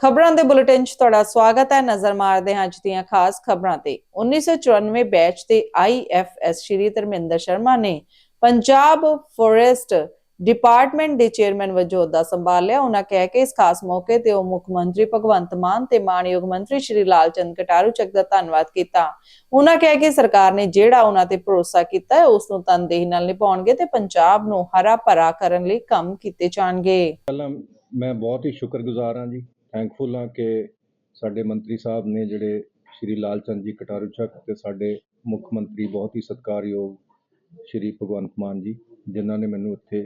ਖਬਰਾਂ ਦੇ ਬੁਲੇਟਿਨ 'ਚ ਤੁਹਾਡਾ ਸਵਾਗਤ ਹੈ। ਨਜ਼ਰ ਮਾਰਦੇ ਹਾਂ ਅੱਜ ਦੀਆਂ ਖਾਸ ਖਬਰਾਂ ਤੇ। 1994 ਬੈਚ ਦੇ ਆਈਐਫਐਸ ਸ਼੍ਰੀ ਧਰਮਿੰਦਰ ਸ਼ਰਮਾ ਨੇ ਪੰਜਾਬ ਫੋਰੈਸਟ ਡਿਪਾਰਟਮੈਂਟ ਦੇ ਚੇਅਰਮੈਨ ਵਜੋਂ ਅਹੁਦਾ ਸੰਭਾਲਿਆ। ਉਹਨਾਂ ਕਹਿ ਕੇ ਇਸ ਖਾਸ ਮੌਕੇ ਤੇ ਉਹ ਮੁੱਖ ਮੰਤਰੀ ਭਗਵੰਤ ਮਾਨ ਤੇ ਮਾਨਯੋਗ ਮੰਤਰੀ ਸ਼੍ਰੀ ਲਾਲ ਚੰਦ ਕਟਾਰੂ ਚੱਕ ਦਾ ਧੰਨਵਾਦ ਕੀਤਾ। ਉਹਨਾਂ ਕਹਿ ਕੇ ਸਰਕਾਰ ਨੇ ਜਿਹੜਾ ਉਹਨਾਂ ਤੇ ਭਰੋਸਾ ਕੀਤਾ ਹੈ, ਉਸ ਨੂੰ ਤਨਦੇਹੀ ਨਾਲ ਨਿਭਾਉਣਗੇ ਤੇ ਪੰਜਾਬ ਨੂੰ ਹਰਾ ਭਰਾ ਕਰਨ ਲਈ ਕੰਮ ਕੀਤੇ ਜਾਣਗੇ। ਪਹਿਲਾਂ ਮੈਂ ਬਹੁਤ ਹੀ ਸ਼ੁਕਰਗੁਜ਼ਾਰ ਹਾਂ ਜੀ। ਥੈਂਕਫੁਲ ਹਾਂ ਕਿ ਸਾਡੇ ਮੰਤਰੀ ਸਾਹਿਬ ਨੇ ਜਿਹੜੇ ਸ਼੍ਰੀ ਲਾਲ ਚੰਦ ਜੀ ਕਟਾਰੂ ਚੱਕ ਤੇ ਸਾਡੇ ਮੁੱਖ ਮੰਤਰੀ ਬਹੁਤ ਹੀ ਸਤਿਕਾਰਯੋਗ ਸ਼੍ਰੀ ਭਗਵੰਤ ਮਾਨ ਜੀ ਜਿਨ੍ਹਾਂ ਨੇ ਮੈਨੂੰ ਇੱਥੇ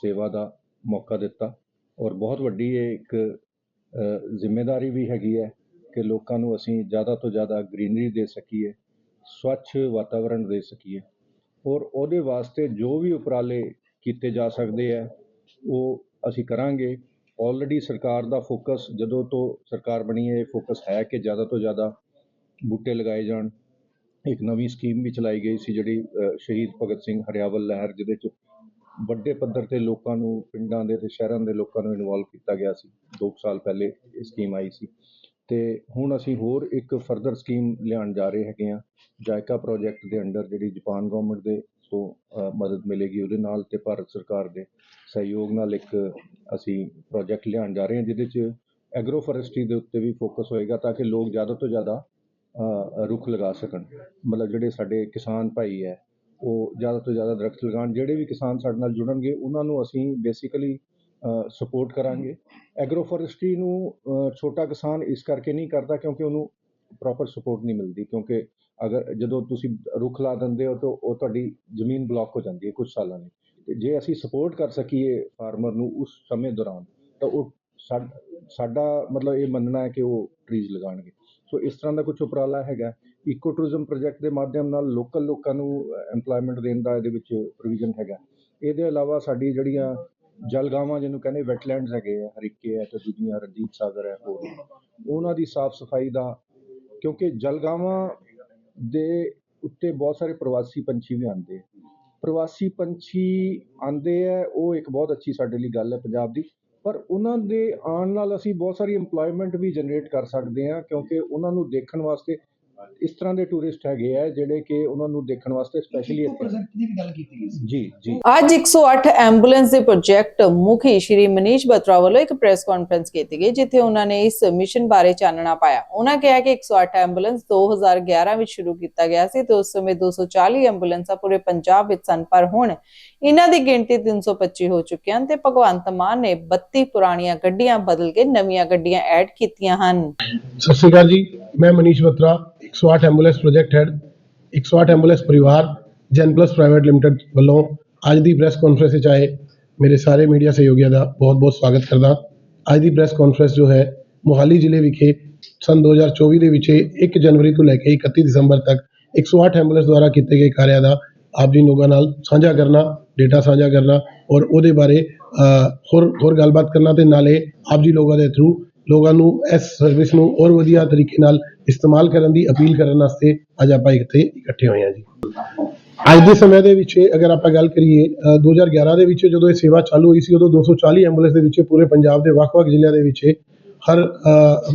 ਸੇਵਾ ਦਾ ਮੌਕਾ ਦਿੱਤਾ। ਔਰ ਬਹੁਤ ਵੱਡੀ ਇਹ ਇੱਕ ਅ, ਜ਼ਿੰਮੇਵਾਰੀ ਵੀ ਹੈਗੀ ਹੈ ਕਿ ਲੋਕਾਂ ਨੂੰ ਅਸੀਂ ਜ਼ਿਆਦਾ ਤੋਂ ਜ਼ਿਆਦਾ ਗ੍ਰੀਨਰੀ ਦੇ ਸਕੀਏ ਸਵੱਛ ਵਾਤਾਵਰਣ ਦੇ ਸਕੀਏ। ਔਰ ਉਹਦੇ ਵਾਸਤੇ ਜੋ ਵੀ ਉਪਰਾਲੇ ਕੀਤੇ ਜਾ ਸਕਦੇ ਹੈ ਉਹ ਅਸੀਂ ਕਰਾਂਗੇ। ਆਲਰੇਡੀ ਸਰਕਾਰ ਦਾ ਫੋਕਸ ਜਦੋਂ ਤੋਂ ਸਰਕਾਰ ਬਣੀ ਹੈ, ਇਹ ਫੋਕਸ ਹੈ ਕਿ ਜ਼ਿਆਦਾ ਤੋਂ ਜ਼ਿਆਦਾ ਬੂਟੇ ਲਗਾਏ ਜਾਣ। ਇੱਕ ਨਵੀਂ ਸਕੀਮ ਵੀ ਚਲਾਈ ਗਈ ਸੀ ਜਿਹੜੀ ਸ਼ਹੀਦ ਭਗਤ ਸਿੰਘ ਹਰਿਆਵਲ ਲਹਿਰ, ਜਿਹਦੇ ਚ ਵੱਡੇ ਪੱਧਰ ਤੇ ਲੋਕਾਂ ਨੂੰ, ਪਿੰਡਾਂ ਦੇ ਤੇ ਸ਼ਹਿਰਾਂ ਦੇ ਲੋਕਾਂ ਨੂੰ ਇਨਵੋਲਵ ਕੀਤਾ ਗਿਆ ਸੀ। 2 ਸਾਲ ਪਹਿਲੇ ਇਹ ਸਕੀਮ ਆਈ ਸੀ। ਤੇ ਹੁਣ ਅਸੀਂ ਹੋਰ ਇੱਕ ਫਰਦਰ ਸਕੀਮ ਲਿਆਉਣ ਜਾ ਰਹੇ ਹੈਗੇ ਹਾਂ। ਜਾਇਕਾ ਪ੍ਰੋਜੈਕਟ ਦੇ ਅੰਡਰ ਜਿਹੜੀ ਜਾਪਾਨ ਗਵਰਨਮੈਂਟ ਦੇ ਤੋਂ ਮਦਦ ਮਿਲੇਗੀ ਉਹਦੇ ਨਾਲ ਅਤੇ ਭਾਰਤ ਸਰਕਾਰ ਦੇ ਸਹਿਯੋਗ ਨਾਲ ਇੱਕ ਅਸੀਂ ਪ੍ਰੋਜੈਕਟ ਲਿਆਉਣ ਜਾ ਰਹੇ ਹਾਂ, ਜਿਹਦੇ 'ਚ ਐਗਰੋ ਫੋਰੈਸਟਰੀ ਦੇ ਉੱਤੇ ਵੀ ਫੋਕਸ ਹੋਏਗਾ ਤਾਂ ਕਿ ਲੋਕ ਜ਼ਿਆਦਾ ਤੋਂ ਜ਼ਿਆਦਾ ਰੁੱਖ ਲਗਾ ਸਕਣ। ਮਤਲਬ ਜਿਹੜੇ ਸਾਡੇ ਕਿਸਾਨ ਭਾਈ ਹੈ, ਉਹ ਜ਼ਿਆਦਾ ਤੋਂ ਜ਼ਿਆਦਾ ਦਰੱਖਤ ਲਗਾਉਣ, ਜਿਹੜੇ ਵੀ ਕਿਸਾਨ ਸਾਡੇ ਨਾਲ ਜੁੜਨਗੇ, ਉਹਨਾਂ ਨੂੰ ਅਸੀਂ ਬੇਸਿਕਲੀ ਸਪੋਰਟ ਕਰਾਂਗੇ। ਐਗਰੋ ਫੋਰੈਸਟਰੀ ਨੂੰ ਛੋਟਾ ਕਿਸਾਨ ਇਸ ਕਰਕੇ ਨਹੀਂ ਕਰਦਾ ਕਿਉਂਕਿ ਉਹਨੂੰ ਪ੍ਰੋਪਰ ਸਪੋਰਟ ਨਹੀਂ ਮਿਲਦੀ ਕਿਉਂਕਿ ਅਗਰ ਜਦੋਂ ਤੁਸੀਂ ਰੁੱਖ ਲਾ ਦਿੰਦੇ ਹੋ ਤਾਂ ਉਹ ਤੁਹਾਡੀ ਜ਼ਮੀਨ ਬਲੌਕ ਹੋ ਜਾਂਦੀ ਹੈ ਕੁਝ ਸਾਲਾਂ ਲਈ। ਅਤੇ ਜੇ ਅਸੀਂ ਸਪੋਰਟ ਕਰ ਸਕੀਏ ਫਾਰਮਰ ਨੂੰ ਉਸ ਸਮੇਂ ਦੌਰਾਨ, ਤਾਂ ਉਹ ਸਾ- ਸਾਡਾ ਮਤਲਬ ਇਹ ਮੰਨਣਾ ਹੈ ਕਿ ਉਹ ਟਰੀਜ਼ ਲਗਾਉਣਗੇ। ਸੋ ਇਸ ਤਰ੍ਹਾਂ ਦਾ ਕੁਝ ਉਪਰਾਲਾ ਹੈਗਾ। ਇਕੋ ਟੂਰਿਜ਼ਮ ਪ੍ਰੋਜੈਕਟ ਦੇ ਮਾਧਿਅਮ ਨਾਲ ਲੋਕਲ ਲੋਕਾਂ ਨੂੰ ਐਮਪਲੋਇਮੈਂਟ ਦੇਣ ਦਾ ਇਹਦੇ ਵਿੱਚ ਪ੍ਰੋਵੀਜ਼ਨ ਹੈਗਾ। ਇਹਦੇ ਇਲਾਵਾ ਸਾਡੀ ਜਿਹੜੀਆਂ ਜਲਗਾਵਾਂ ਜਿਹਨੂੰ ਕਹਿੰਦੇ ਵੈਟਲੈਂਡਸ ਹੈਗੇ ਆ, ਹਰੀਕੇ ਹੈ ਤੇ ਦੂਜੀਆਂ ਰਣਜੀਤ ਸਾਗਰ ਹੈ ਹੋਰ। ਉਹਨਾਂ ਦੀ ਸਾਫ਼ ਸਫ਼ਾਈ ਦਾ ਕਿਉਂਕਿ ਜਲਗਾਵਾਂ ਦੇ ਉੱਤੇ ਬਹੁਤ ਸਾਰੇ ਪ੍ਰਵਾਸੀ ਪੰਛੀ ਵੀ ਆਉਂਦੇ ਪ੍ਰਵਾਸੀ ਪੰਛੀ ਆਉਂਦੇ ਹੈ ਉਹ ਇੱਕ ਬਹੁਤ ਅੱਛੀ ਸਾਡੇ ਲਈ ਗੱਲ ਹੈ ਪੰਜਾਬ ਦੀ। ਪਰ ਉਹਨਾਂ ਦੇ ਆਉਣ ਨਾਲ ਅਸੀਂ ਬਹੁਤ ਸਾਰੀ ਇੰਪਲੋਇਮੈਂਟ ਵੀ ਜਨਰੇਟ ਕਰ ਸਕਦੇ ਹਾਂ, ਕਿਉਂਕਿ ਉਹਨਾਂ ਨੂੰ ਦੇਖਣ ਵਾਸਤੇ ਇਸ ਤਰ੍ਹਾਂ ਦੇ ਟੂਰਿਸਟ ਹੈਗੇ ਆ ਜਿਹੜੇ ਕਿ ਉਹਨਾਂ ਨੂੰ ਦੇਖਣ ਵਾਸਤੇ ਸਪੈਸ਼ਲੀ ਇੱਥੇ ਪ੍ਰੋਜੈਕਟ ਦੀ ਵੀ ਗੱਲ ਕੀਤੀ ਗਈ ਸੀ। ਜੀ ਜੀ। ਅੱਜ 108 ਐਂਬੂਲੈਂਸ ਦੇ ਪ੍ਰੋਜੈਕਟ ਮੁਖੀ ਸ਼੍ਰੀ ਮਨੀਸ਼ ਬਤਰਾ ਵੱਲੋਂ ਇੱਕ ਪ੍ਰੈਸ ਕਾਨਫਰੰਸ ਕੀਤੀ ਗਈ ਜਿੱਥੇ ਉਹਨਾਂ ਨੇ ਇਸ ਮਿਸ਼ਨ ਬਾਰੇ ਚਾਨਣਾ ਪਾਇਆ। ਉਹਨਾਂ ਕਿਹਾ ਕਿ 108 ਐਂਬੂਲੈਂਸ 2011 ਵਿੱਚ ਸ਼ੁਰੂ ਕੀਤਾ ਗਿਆ ਸੀ ਤੇ ਉਸ ਸਮੇਂ 240 ਐਂਬੂਲੈਂਸਾਂ ਪੂਰੇ ਪੰਜਾਬ ਵਿੱਚ ਸਨ ਪਰ ਹੁਣ ਇਹਨਾਂ ਦੀ ਗਿਣਤੀ 325 ਹੋ ਚੁੱਕੀ ਹਨ ਤੇ ਭਗਵੰਤ ਮਾਨ ਨੇ 32 ਪੁਰਾਣੀਆਂ ਗੱਡੀਆਂ ਬਦਲ ਕੇ ਨਵੀਆਂ ਗੱਡੀਆਂ ਐਡ ਕੀਤੀਆਂ ਹਨ। ਸਤਿ ਸ਼੍ਰੀ ਅਕਾਲ ਜੀ ਮੈਂ Manish Batra. 108 ambulance project head 108 ambulance ਪਰਿਵਾਰ, ਜੈਨ ਪਲਸ ਪ੍ਰਾਈਵੇਟ ਲਿਮਟਿਡ ਵੱਲੋਂ ਅੱਜ ਦੀ ਪ੍ਰੈਸ ਕਾਨਫਰੰਸ ਵਿੱਚ ਆਏ ਮੇਰੇ ਸਾਰੇ ਮੀਡੀਆ ਸਹਿਯੋਗੀਆਂ ਦਾ ਬਹੁਤ-ਬਹੁਤ ਸਵਾਗਤ ਕਰਦਾ। ਅੱਜ ਦੀ ਪ੍ਰੈਸ ਕਾਨਫਰੰਸ ਜੋ ਹੈ, ਮੋਹਾਲੀ ਜ਼ਿਲ੍ਹੇ ਵਿਖੇ ਸਨ 2024 ਦੇ ਵਿੱਚ 1 ਜਨਵਰੀ ਤੋਂ ਲੈ ਕੇ 31 ਦਸੰਬਰ ਤੱਕ 108 ਐਂਬੂਲੈਂਸ ਦੁਆਰਾ ਕੀਤੇ ਗਏ ਕਾਰਿਆਂ ਦਾ ਆਪ ਜੀ ਲੋਕਾਂ ਨਾਲ ਸਾਂਝਾ ਕਰਨਾ, ਡੇਟਾ ਸਾਂਝਾ ਕਰਨਾ ਔਰ ਉਹਦੇ ਬਾਰੇ ਹੋਰ ਹੋਰ ਗੱਲਬਾਤ ਕਰਨਾ ਤੇ ਨਾਲੇ ਆਪ ਜੀ ਲੋਕਾਂ ਦੇ ਥਰੂ ਲੋਕਾਂ ਨੂੰ ਇਸ ਸਰਵਿਸ ਨੂੰ ਹੋਰ ਵਧੀਆ ਤਰੀਕੇ ਨਾਲ ਇਸਤੇਮਾਲ ਕਰਨ ਦੀ ਅਪੀਲ ਕਰਨ ਵਾਸਤੇ ਅੱਜ ਆਪਾਂ ਇੱਥੇ ਇਕੱਠੇ ਹੋਏ ਹਾਂ ਜੀ। ਅੱਜ ਦੇ ਸਮੇਂ ਦੇ ਵਿੱਚ ਅਗਰ ਆਪਾਂ ਗੱਲ ਕਰੀਏ ਅ, 2011 ਦੇ ਵਿੱਚ ਜਦੋਂ ਇਹ ਸੇਵਾ ਚਾਲੂ ਹੋਈ ਸੀ ਉਦੋਂ 240 ਐਂਬੂਲੈਂਸ ਦੇ ਵਿੱਚ ਪੂਰੇ ਪੰਜਾਬ ਦੇ ਵੱਖ-ਵੱਖ ਜ਼ਿਲ੍ਹਿਆਂ ਦੇ ਵਿੱਚ ਹਰ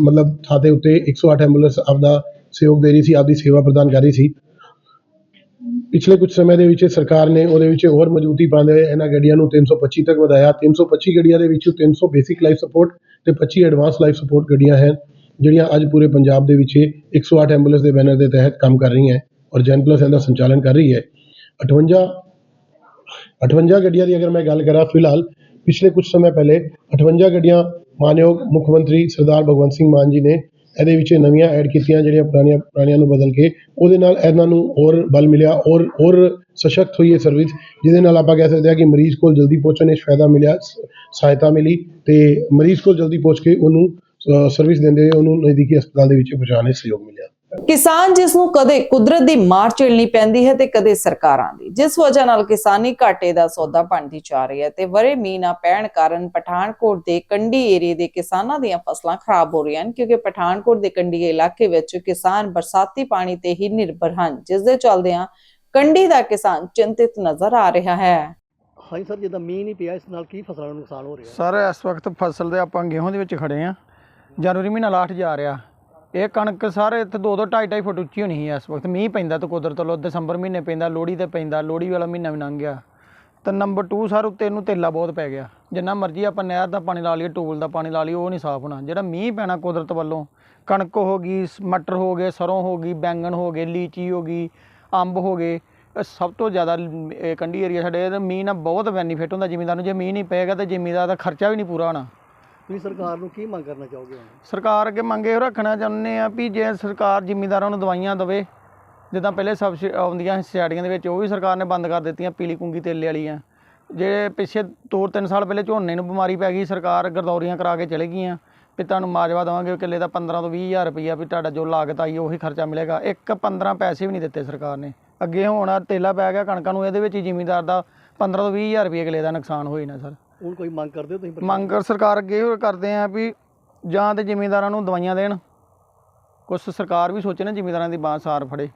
ਮਤਲਬ ਥਾਂ ਦੇ ਉੱਤੇ 108 ਐਂਬੂਲੈਂਸ ਆਪਦਾ ਸਹਿਯੋਗ ਦੇ ਰਹੀ ਸੀ ਆਪਦੀ ਸੇਵਾ ਪ੍ਰਦਾਨ ਕਰ ਰਹੀ ਸੀ। ਪਿਛਲੇ ਕੁਝ ਸਮੇਂ ਦੇ ਵਿੱਚ ਸਰਕਾਰ ਨੇ ਉਹਦੇ ਵਿੱਚ ਹੋਰ ਮਜ਼ਬੂਤੀ ਪਾਉਂਦੇ ਹੋਏ ਇਹਨਾਂ ਗੱਡੀਆਂ ਨੂੰ 325 ਤੱਕ ਵਧਾਇਆ। 325 ਗੱਡੀਆਂ ਦੇ ਵਿੱਚੋਂ 300 ਬੇਸਿਕ ਲਾਈਫ ਸਪੋਰਟ ਤੇ 25 ਐਡਵਾਂਸ ਲਾਈਫ ਸਪੋਰਟ ਗੱਡੀਆਂ ਹਨ। ਜਿਹੜੀਆਂ ਅੱਜ ਪੂਰੇ ਪੰਜਾਬ ਦੇ ਵਿੱਚ 108 ਐਂਬੂਲੈਂਸ ਦੇ ਬੈਨਰ ਦੇ ਤਹਿਤ ਕੰਮ ਕਰ ਰਹੀਆਂ ਔਰ ਜੈਨ ਪਲਸ ਇਹਦਾ ਸੰਚਾਲਨ ਕਰ ਰਹੀ ਹੈ। 58 58 ਗੱਡੀਆਂ ਦੀ ਅਗਰ ਮੈਂ ਗੱਲ ਕਰਾਂ ਫਿਲਹਾਲ, ਪਿਛਲੇ ਕੁਝ ਸਮੇਂ ਪਹਿਲੇ 58 ਗੱਡੀਆਂ ਮਾਨਯੋਗ ਮੁੱਖ ਮੰਤਰੀ ਸਰਦਾਰ ਭਗਵੰਤ ਸਿੰਘ ਮਾਨ ਜੀ ਨੇ ਇਹਦੇ ਵਿੱਚ ਨਵੀਆਂ ਐਡ ਕੀਤੀਆਂ ਜਿਹੜੀਆਂ ਪੁਰਾਣੀਆਂ ਪੁਰਾਣੀਆਂ ਨੂੰ ਬਦਲ ਕੇ, ਉਹਦੇ ਨਾਲ ਇਹਨਾਂ ਨੂੰ ਹੋਰ ਬਲ ਮਿਲਿਆ ਔਰ ਹੋਰ ਸਸ਼ਕਤ ਹੋਈ ਇਹ ਸਰਵਿਸ ਜਿਹਦੇ ਨਾਲ ਆਪਾਂ ਕਹਿ ਸਕਦੇ ਹਾਂ ਕਿ ਮਰੀਜ਼ ਕੋਲ ਜਲਦੀ ਪਹੁੰਚਣ ਵਿੱਚ ਫਾਇਦਾ ਮਿਲਿਆ ਸਹਾਇਤਾ ਮਿਲੀ ਤੇ ਮਰੀਜ਼ ਕੋਲ ਜਲਦੀ ਪਹੁੰਚ ਕੇ ਉਹਨੂੰ ਸਰਵਿਸ ਦਿੰਦੇ ਹੋਏ ਉਹਨੂੰ ਨਜ਼ਦੀਕੀ ਹਸਪਤਾਲ ਦੇ ਵਿੱਚ ਪਹੁੰਚਾਉਣ ਸਹਿਯੋਗ ਮਿਲਿਆ। ਕਿਸਾਨ ਜਿਸ ਨੂੰ ਕਦੇ ਕੁਦਰਤ ਦੀ ਮਾਰ ਝੇਲਣੀ ਪੈਂਦੀ ਹੈ ਤੇ ਕਦੇ ਸਰਕਾਰਾਂ ਦੀ ਜਿਸ ਵਜ੍ਹਾ ਨਾਲ ਕਿਸਾਨੀ ਘਾਟੇ ਦਾ ਸੌਦਾ ਬਣਦੀ ਜਾ ਰਹੀ ਹੈ ਤੇ ਵਰੇ ਮੀਂਹ ਨਾ ਪੈਣ ਕਾਰਨ ਪਠਾਨਕੋਟ ਦੇ ਕੰਢੀ ਏਰੀਏ ਦੇ ਕਿਸਾਨਾਂ ਦੀਆਂ ਫਸਲਾਂ ਖਰਾਬ ਹੋ ਰਹੀਆਂ ਹਨ ਕਿਉਂਕਿ ਪਠਾਨਕੋਟ ਦੇ ਕੰਢੀ ਇਲਾਕੇ ਵਿੱਚ ਕਿਸਾਨ ਬਰਸਾਤੀ ਪਾਣੀ ਤੇ ਹੀ ਨਿਰਭਰ ਹਨ ਜਿਸ ਦੇ ਚੱਲਦਿਆਂ ਕੰਢੀ ਦਾ ਕਿਸਾਨ ਚਿੰਤਿਤ ਨਜ਼ਰ ਆ ਰਿਹਾ ਹੈ। ਹਾਂਜੀ ਸਰ ਜਿੱਦਾਂ ਮੀਂਹ ਨਹੀਂ ਪਿਆ ਇਸ ਨਾਲ ਕੀ ਫਸਲਾਂ ਨੂੰ ਨੁਕਸਾਨ ਹੋ ਰਿਹਾ? ਸਰ ਇਸ ਵਕਤ ਫਸਲ ਦੇ ਆਪਾਂ ਗੇਹੂੰ ਦੇ ਵਿੱਚ ਖੜੇ ਆ ਜਨਵਰੀ ਮਹੀਨਾ ਲਾਸਟ ਜਾ ਰਿਹਾ। ਇਹ ਕਣਕ ਸਾਰੇ ਇੱਥੇ 2 2 2.5 2.5 ਫੁੱਟ ਉੱਚੀ ਹੋਣੀ ਹੈ ਇਸ ਵਕਤ। ਮੀਂਹ ਪੈਂਦਾ ਤੇ ਕੁਦਰਤ ਵੱਲੋਂ ਦਸੰਬਰ ਮਹੀਨੇ ਪੈਂਦਾ, ਲੋਹੜੀ ਤੇ ਪੈਂਦਾ, ਲੋਹੜੀ ਵਾਲਾ ਮਹੀਨਾ ਵੀ ਲੰਘ ਗਿਆ। ਤੇ ਨੰਬਰ 2 ਸਰ ਉੱਤੇ ਇਹਨੂੰ ਤੇਲਾ ਬਹੁਤ ਪੈ ਗਿਆ। ਜਿੰਨਾ ਮਰਜ਼ੀ ਆਪਾਂ ਨਹਿਰ ਦਾ ਪਾਣੀ ਲਾ ਲਈਏ, ਟੂਲ ਦਾ ਪਾਣੀ ਲਾ ਲਈਏ, ਉਹ ਨਹੀਂ ਸਾਫ਼ ਹੋਣਾ। ਜਿਹੜਾ ਮੀਂਹ ਪੈਣਾ ਕੁਦਰਤ ਵੱਲੋਂ, ਕਣਕ ਹੋ ਗਈ ਮਟਰ ਹੋ ਗਏ, ਸਰੋਂ ਹੋ ਗਈ, ਬੈਂਗਣ ਹੋ ਗਏ, ਲੀਚੀ ਹੋ ਗਈ, ਅੰਬ ਹੋ ਗਏ, ਇਹ ਸਭ ਤੋਂ ਜ਼ਿਆਦਾ ਇਹ ਕੰਢੀ ਏਰੀਆ ਸਾਡੇ ਮੀਂਹ ਨਾਲ ਬਹੁਤ ਬੈਨੀਫਿਟ ਹੁੰਦਾ ਜ਼ਿਮੀਂਦਾਰ ਨੂੰ। ਜੇ ਮੀਂਹ ਨਹੀਂ ਪਏਗਾ ਤਾਂ ਜ਼ਿਮੀਂਦਾਰ ਦਾ ਖਰਚਾ ਵੀ ਨਹੀਂ ਪੂਰਾ ਹੋਣਾ। ਤੁਸੀਂ ਸਰਕਾਰ ਨੂੰ ਕੀ ਮੰਗ ਕਰਨਾ ਚਾਹੋਗੇ ਸਰਕਾਰ ਅੱਗੇ ਮੰਗੇ ਰੱਖਣਾ ਚਾਹੁੰਦੇ ਆ ਵੀ ਜੇ ਸਰਕਾਰ ਜ਼ਿਮੀਂਦਾਰਾਂ ਨੂੰ ਦਵਾਈਆਂ ਦੇਵੇ, ਜਿੱਦਾਂ ਪਹਿਲੇ ਸਬਸਿਡੀ ਆਉਂਦੀਆਂ ਸੀ ਦੇ ਵਿੱਚ, ਉਹ ਵੀ ਸਰਕਾਰ ਨੇ ਬੰਦ ਕਰ ਦਿੱਤੀਆਂ ਪੀਲੀ ਕੁੰਗੀ ਤੇਲੇ ਵਾਲੀਆਂ। ਜਿਹੜੇ ਪਿੱਛੇ 2-3 ਸਾਲ ਪਹਿਲੇ ਝੋਨੇ ਨੂੰ ਬਿਮਾਰੀ ਪੈ ਗਈ, ਸਰਕਾਰ ਗਰਦੌਰੀਆਂ ਕਰਾ ਕੇ ਚਲੇ ਗਈਆਂ, ਵੀ ਤੁਹਾਨੂੰ ਮਾਜਵਾ ਦੇਵਾਂਗੇ, ਕਿੱਲੇ ਦਾ 15 ਤੋਂ 20 ਹਜ਼ਾਰ ਰੁਪਈਆ ਵੀ ਤੁਹਾਡਾ ਜੋ ਲਾਗਤ ਆਈ, ਉਹੀ ਖਰਚਾ ਮਿਲੇਗਾ। ਇੱਕ 15 ਪੈਸੇ ਵੀ ਨਹੀਂ ਦਿੱਤੇ ਸਰਕਾਰ ਨੇ। ਅੱਗੇ ਹੁਣ ਤੇਲਾ ਪੈ ਗਿਆ ਕਣਕਾਂ ਨੂੰ, ਇਹਦੇ ਵਿੱਚ ਹੀ ਜ਼ਿਮੀਂਦਾਰ ਦਾ 15 ਤੋਂ 20 ਹਜ਼ਾਰ ਰੁਪਏ ਕਿੱਲੇ ਦਾ ਨੁਕਸਾਨ ਹੋਈ ਨਾ ਸਰ। ਹੁਣ ਕੋਈ ਮੰਗ ਕਰਦੇ ਹੋ ਤੁਸੀਂ ਮੰਗ ਕਰ- ਸਰਕਾਰ ਅੱਗੇ ਇਹੋ ਕਰਦੇ ਆ ਵੀ ਜਾਂ ਤੇ ਜ਼ਿਮੀਂਦਾਰਾਂ ਨੂੰ ਦਵਾਈਆਂ ਦੇਣ। ਕੁਛ ਸਰਕਾਰ ਵੀ ਸੋਚੇ ਨਾ ਜ਼ਿਮੀਂਦਾਰਾਂ ਦੀ ਬਾਂਹ ਸਾਰ ਫੜੇ।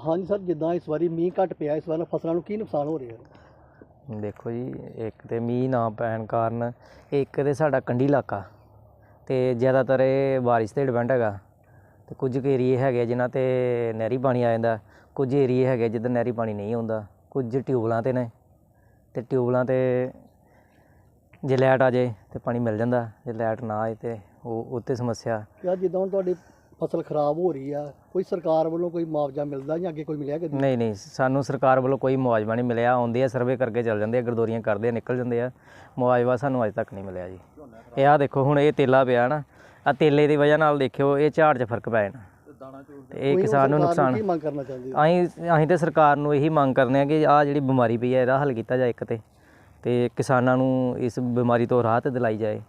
ਹਾਂਜੀ ਸਰ ਜਿੱਦਾਂ ਇਸ ਵਾਰੀ ਮੀਂਹ ਘੱਟ ਪਿਆ ਇਸ ਵਾਰ ਫਸਲਾਂ ਨੂੰ ਕੀ ਨੁਕਸਾਨ ਹੋ ਰਿਹਾ? ਦੇਖੋ ਜੀ ਇੱਕ ਤੇ ਮੀਂਹ ਨਾ ਪੈਣ ਕਾਰਨ ਇੱਕ ਤੇ ਸਾਡਾ ਕੰਢੀ ਇਲਾਕਾ ਤੇ ਜ਼ਿਆਦਾਤਰ ਇਹ ਬਾਰਿਸ਼ ਤੇ ਡਿਪੈਂਡ ਹੈਗਾ। ਤੇ ਕੁਝ ਏਰੀਏ ਹੈਗੇ ਜਿਨ੍ਹਾਂ ਤੇ ਨਹਿਰੀ ਪਾਣੀ ਆ ਜਾਂਦਾ ਕੁਝ ਏਰੀਏ ਹੈਗੇ ਜਿੱਧਰ ਨਹਿਰੀ ਪਾਣੀ ਨਹੀਂ ਆਉਂਦਾ ਕੁਝ ਟਿਊਬਲਾਂ ਤੇ ਨੇ। ਤੇ ਟਿਊਬਲਾਂ ਤੇ ਜੇ ਲਾਈਟ ਆ ਜਾਏ ਤੇ ਪਾਣੀ ਮਿਲ ਜਾਂਦਾ ਜੇ ਲਾਈਟ ਨਾ ਆਏ ਤੇ ਉਹ ਉੱਤੇ ਸਮੱਸਿਆ। ਕਿ ਅੱਜ ਜਿੱਦਾਂ ਹੁਣ ਤੁਹਾਡੀ ਫਸਲ ਖਰਾਬ ਹੋ ਰਹੀ ਆ ਕੋਈ ਸਰਕਾਰ ਵੱਲੋਂ ਕੋਈ ਮੁਆਵਜ਼ਾ ਮਿਲਦਾ ਜਾਂ ਅੱਗੇ ਕੋਈ ਮਿਲਿਆ ਕਦੇ ਨਹੀਂ ਨਹੀਂ ਸਾਨੂੰ ਸਰਕਾਰ ਵੱਲੋਂ ਕੋਈ ਮੁਆਵਜ਼ਾ ਨਹੀਂ ਮਿਲਿਆ ਆਉਂਦੇ ਆ ਸਰਵੇ ਕਰਕੇ ਚੱਲ ਜਾਂਦੇ ਆ ਗਰਦੋਰੀਆਂ ਕਰਦੇ ਆ ਨਿਕਲ ਜਾਂਦੇ ਆ। ਮੁਆਵਜ਼ਾ ਸਾਨੂੰ ਅਜੇ ਤੱਕ ਨਹੀਂ ਮਿਲਿਆ ਜੀ। ਇਹ ਆ ਦੇਖੋ ਹੁਣ ਇਹ ਤੇਲਾ ਪਿਆ ਨਾ ਆ ਤੇਲੇ ਦੀ ਵਜ੍ਹਾ ਨਾਲ ਦੇਖਿਓ ਇਹ ਝਾੜ 'ਚ ਫ਼ਰਕ ਪੈ ਜਾਣਾ। ਤੇ ਇਹ ਕਿਸਾਨ ਨੂੰ ਨੁਕਸਾਨ ਕੀ ਮੰਗ ਕਰਨਾ ਚਾਹੁੰਦੇ ਹੋ? ਅਸੀਂ ਅਸੀਂ ਤੇ ਸਰਕਾਰ ਨੂੰ ਇਹੀ ਮੰਗ ਕਰਦੇ ਆ ਕਿ ਆ ਜਿਹੜੀ ਬਿਮਾਰੀ ਪਈ ਹੈ ਇਹਦਾ ਹੱਲ ਕੀਤਾ ਜਾਏ ਇੱਕ ਤੇ। ਤੇ ਕਿਸਾਨਾਂ ਨੂੰ ਇਸ ਬਿਮਾਰੀ ਤੋਂ ਰਾਹਤ ਦਿਲਾਈ ਜਾਏ।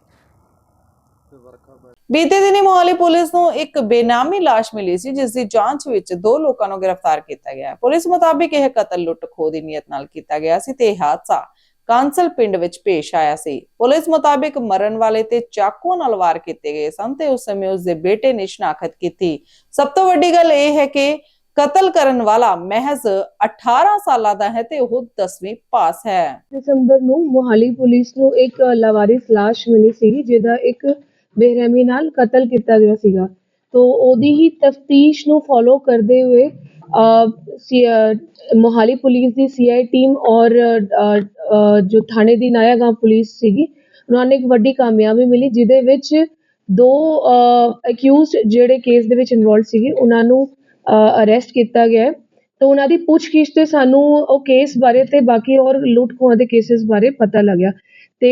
ਬੀਤੇ ਦਿਨੀ ਮੋਹਾਲੀ ਪੁਲਿਸ ਨੂੰ ਇੱਕ ਬੇਨਾਮੀ ਲਾਸ਼ ਮਿਲੀ ਸੀ ਜਿਸ ਦੀ ਜਾਂਚ ਵਿੱਚ ਦੋ ਲੋਕਾਂ ਨੂੰ ਗ੍ਰਿਫਤਾਰ ਕੀਤਾ ਗਿਆ ਹੈ। ਪੁਲਿਸ ਮੁਤਾਬਿਕ ਇਹ ਕਤਲ ਲੁੱਟ ਖੋਹ ਦੀ ਨੀਅਤ ਨਾਲ ਕੀਤਾ ਗਿਆ ਸੀ ਤੇ ਇਹ ਹਾਦਸਾ ਕਾਂਸਲ ਪਿੰਡ ਵਿੱਚ ਪੇਸ਼ ਆਇਆ ਸੀ। ਪੁਲਿਸ ਮੁਤਾਬਿਕ ਮਰਨ ਵਾਲੇ ਤੇ ਚਾਕੂਆਂ ਨਾਲ ਵਾਰ ਕੀਤੇ ਗਏ ਸਨ ਤੇ ਉਸ ਸਮੇਂ ਉਸ ਦੇ ਬੇਟੇ ਨੇ ਸ਼ਨਾਖਤ ਕੀਤੀ। ਸਭ ਤੋਂ ਵੱਡੀ ਗੱਲ ਇਹ ਹੈ ਕਿ ਕਤਲ ਕਰਨ ਵਾਲਾ ਮਹਿਜ਼ 18 ਸਾਲਾਂ ਦਾ ਹੈ ਤੇ ਉਹ 10ਵੀਂ ਪਾਸ ਹੈ। ਦਸੰਬਰ ਨੂੰ ਮੋਹਾਲੀ ਪੁਲਿਸ ਨੂੰ ਇੱਕ ਲਾਵਾਰਿਸ ਲਾਸ਼ ਮਿਲੀ ਸੀ ਜਿਹਦਾ ਇੱਕ ਬੇਰਹਿਮੀ ਨਾਲ ਕਤਲ ਕੀਤਾ ਗਿਆ ਸੀਗਾ। ਤੋਂ ਉਹਦੀ ਹੀ ਤਫਤੀਸ਼ ਨੂੰ ਫੋਲੋ ਕਰਦੇ ਹੋਏ ਸੀ- ਮੋਹਾਲੀ ਪੁਲਿਸ ਦੀ ਸੀਆਈ ਟੀਮ ਔਰ ਜੋ ਥਾਣੇ ਦੀ ਨਾਇਆਗਾਂ ਪੁਲਿਸ ਸੀਗੀ, ਉਹਨਾਂ ਨੇ ਇੱਕ ਵੱਡੀ ਕਾਮਯਾਬੀ ਮਿਲੀ, ਜਿਹਦੇ ਵਿੱਚ ਦੋ ਅਕਿਊਜ਼ਡ ਜਿਹੜੇ ਕੇਸ ਦੇ ਵਿੱਚ ਇਨਵੋਲਡ ਸੀਗੇ, ਉਹਨਾਂ ਨੂੰ ਅਰੈਸਟ ਕੀਤਾ ਗਿਆ ਹੈ। ਤਾਂ ਉਹਨਾਂ ਦੀ ਪੁੱਛਗਿੱਛ ਤੇ ਸਾਨੂੰ ਉਹ ਕੇਸ ਬਾਰੇ ਤੇ ਬਾਕੀ ਹੋਰ ਲੁੱਟ ਖੋਹਾਂ ਦੇ ਕੇਸਿਸ ਬਾਰੇ ਪਤਾ ਲੱਗਿਆ। ਤੇ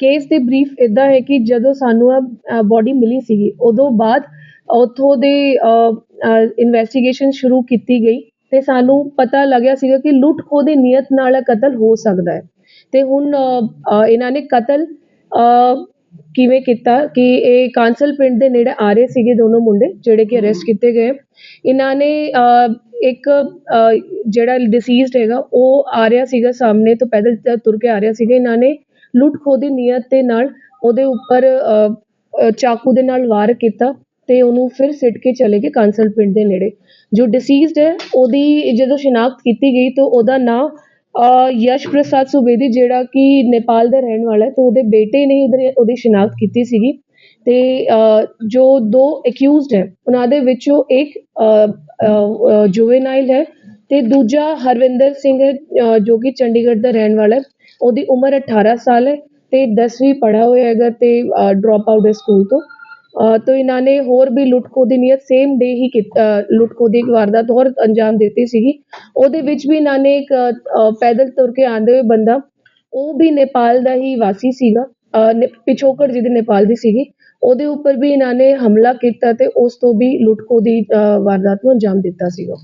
ਕੇਸ ਦੇ ਬਰੀਫ ਇਦਾਂ ਹੈ ਕਿ ਜਦੋਂ ਸਾਨੂੰ ਆ ਬੋਡੀ ਮਿਲੀ ਸੀਗੀ, ਉਦੋਂ ਬਾਅਦ ਉਥੋਂ ਦੇ ਇਨਵੈਸਟੀਗੇਸ਼ਨ ਸ਼ੁਰੂ ਕੀਤੀ ਗਈ ਤੇ ਸਾਨੂੰ ਪਤਾ ਲੱਗਿਆ ਸੀਗਾ ਕਿ ਲੁੱਟ ਖੋਹ ਦੀ ਨੀਅਤ ਨਾਲ ਕਤਲ ਹੋ ਸਕਦਾ ਹੈ। ਤੇ ਹੁਣ ਇਹਨਾਂ ਨੇ ਕਤਲ ਕਿਵੇਂ ਕੀਤਾ ਕਿ ਇਹ ਕਾਂਸਲ ਪਿੰਡ ਦੇ ਨੇੜੇ ਆ ਰਹੇ ਸੀਗੇ ਦੋਨੋਂ ਮੁੰਡੇ, ਜਿਹੜੇ ਕਿ ਅਰੈਸਟ ਕੀਤੇ ਗਏ। ਇਹਨਾਂ ਨੇ ਇੱਕ ਜਿਹੜਾ ਡਿਸੀਜ਼ਡ ਹੈਗਾ, ਉਹ ਆ ਰਿਹਾ ਸੀਗਾ ਸਾਹਮਣੇ ਤੋਂ ਪੈਦਲ ਤੁਰ ਕੇ ਆ ਰਿਹਾ ਸੀਗਾ। ਇਹਨਾਂ ਨੇ ਲੁੱਟ ਖੋਹ ਦੀ ਨੀਅਤ ਦੇ ਨਾਲ ਉਹਦੇ ਉੱਪਰ ਚਾਕੂ ਦੇ ਨਾਲ ਵਾਰ ਕੀਤਾ ਤੇ ਉਹਨੂੰ ਫਿਰ ਸਿੱਟ ਕੇ ਚਲੇ ਗਏ ਕਾਂਸਲ ਪਿੰਡ ਦੇ ਨੇੜੇ। ਜੋ ਡਿਸੀਜ਼ਡ ਹੈ, ਉਹਦੀ ਜਦੋਂ ਸ਼ਨਾਖਤ ਕੀਤੀ ਗਈ ਤਾਂ ਉਹਦਾ ਨਾਂ ਯਸ਼ ਪ੍ਰਸਾਦ ਸੁਬੇਦੀ ਜਿਹੜਾ ਕਿ ਨੇਪਾਲ ਦਾ ਰਹਿਣ ਵਾਲਾ ਹੈ, ਤੇ ਉਹਦੇ ਬੇਟੇ ਨੇ ਉਹਦੇ- ਉਹਦੀ ਸ਼ਨਾਖਤ ਕੀਤੀ ਸੀਗੀ। ਤੇ ਜੋ ਦੋ ਅਕਿਊਜ਼ਡ ਹੈ, ਉਹਨਾਂ ਦੇ ਵਿੱਚੋਂ ਇੱਕ ਜੁਵੇਨਾਈਲ ਹੈ ਤੇ ਦੂਜਾ ਹਰਵਿੰਦਰ ਸਿੰਘ ਜੋ ਕਿ ਚੰਡੀਗੜ੍ਹ ਦਾ ਰਹਿਣ ਵਾਲਾ ਹੈ। ਉਹਦੀ ਉਮਰ 18 ਸਾਲ ਹੈ ਤੇ 10ਵੀਂ ਪੜ੍ਹਾ ਹੋਇਆ ਹੈਗਾ ਤੇ ਡ੍ਰੌਪ ਆਊਟ ਹੈ ਸਕੂਲ ਤੋਂ। ਅ, ਇਹਨਾਂ ਨੇ ਹੋਰ ਵੀ ਲੁੱਟ ਖੋਹ ਦੀ ਨੀਅਤ ਸੇਮ ਡੇ ਹੀ ਕੀਤਾ ਲੁੱਟ ਖੋਹ ਦੀ ਇੱਕ ਵਾਰਦਾਤ ਹੋਰ ਅੰਜਾਮ ਦਿੱਤੀ ਸੀਗੀ। ਉਹਦੇ ਵਿੱਚ ਵੀ ਇਹਨਾਂ ਨੇ ਇੱਕ ਪੈਦਲ ਤੁਰ ਕੇ ਆਂਦੇ ਹੋਏ ਬੰਦਾ ਉਹ ਵੀ ਨੇਪਾਲ ਦਾ ਹੀ ਵਾਸੀ ਸੀਗਾ। ਪਿਛੋਕੜ ਜਿਹਦੇ ਨੇਪਾਲ ਦੀ ਸੀਗੀ। ਉਹਦੇ ਉੱਪਰ ਵੀ ਇਹਨਾਂ ਨੇ ਹਮਲਾ ਕੀਤਾ ਤੇ ਉਸ ਤੋਂ ਵੀ ਲੁੱਟ ਖੋਹ ਦੀ ਅ, ਵਾਰਦਾਤ ਨੂੰ ਅੰਜਾਮ ਦਿੱਤਾ ਸੀਗਾ।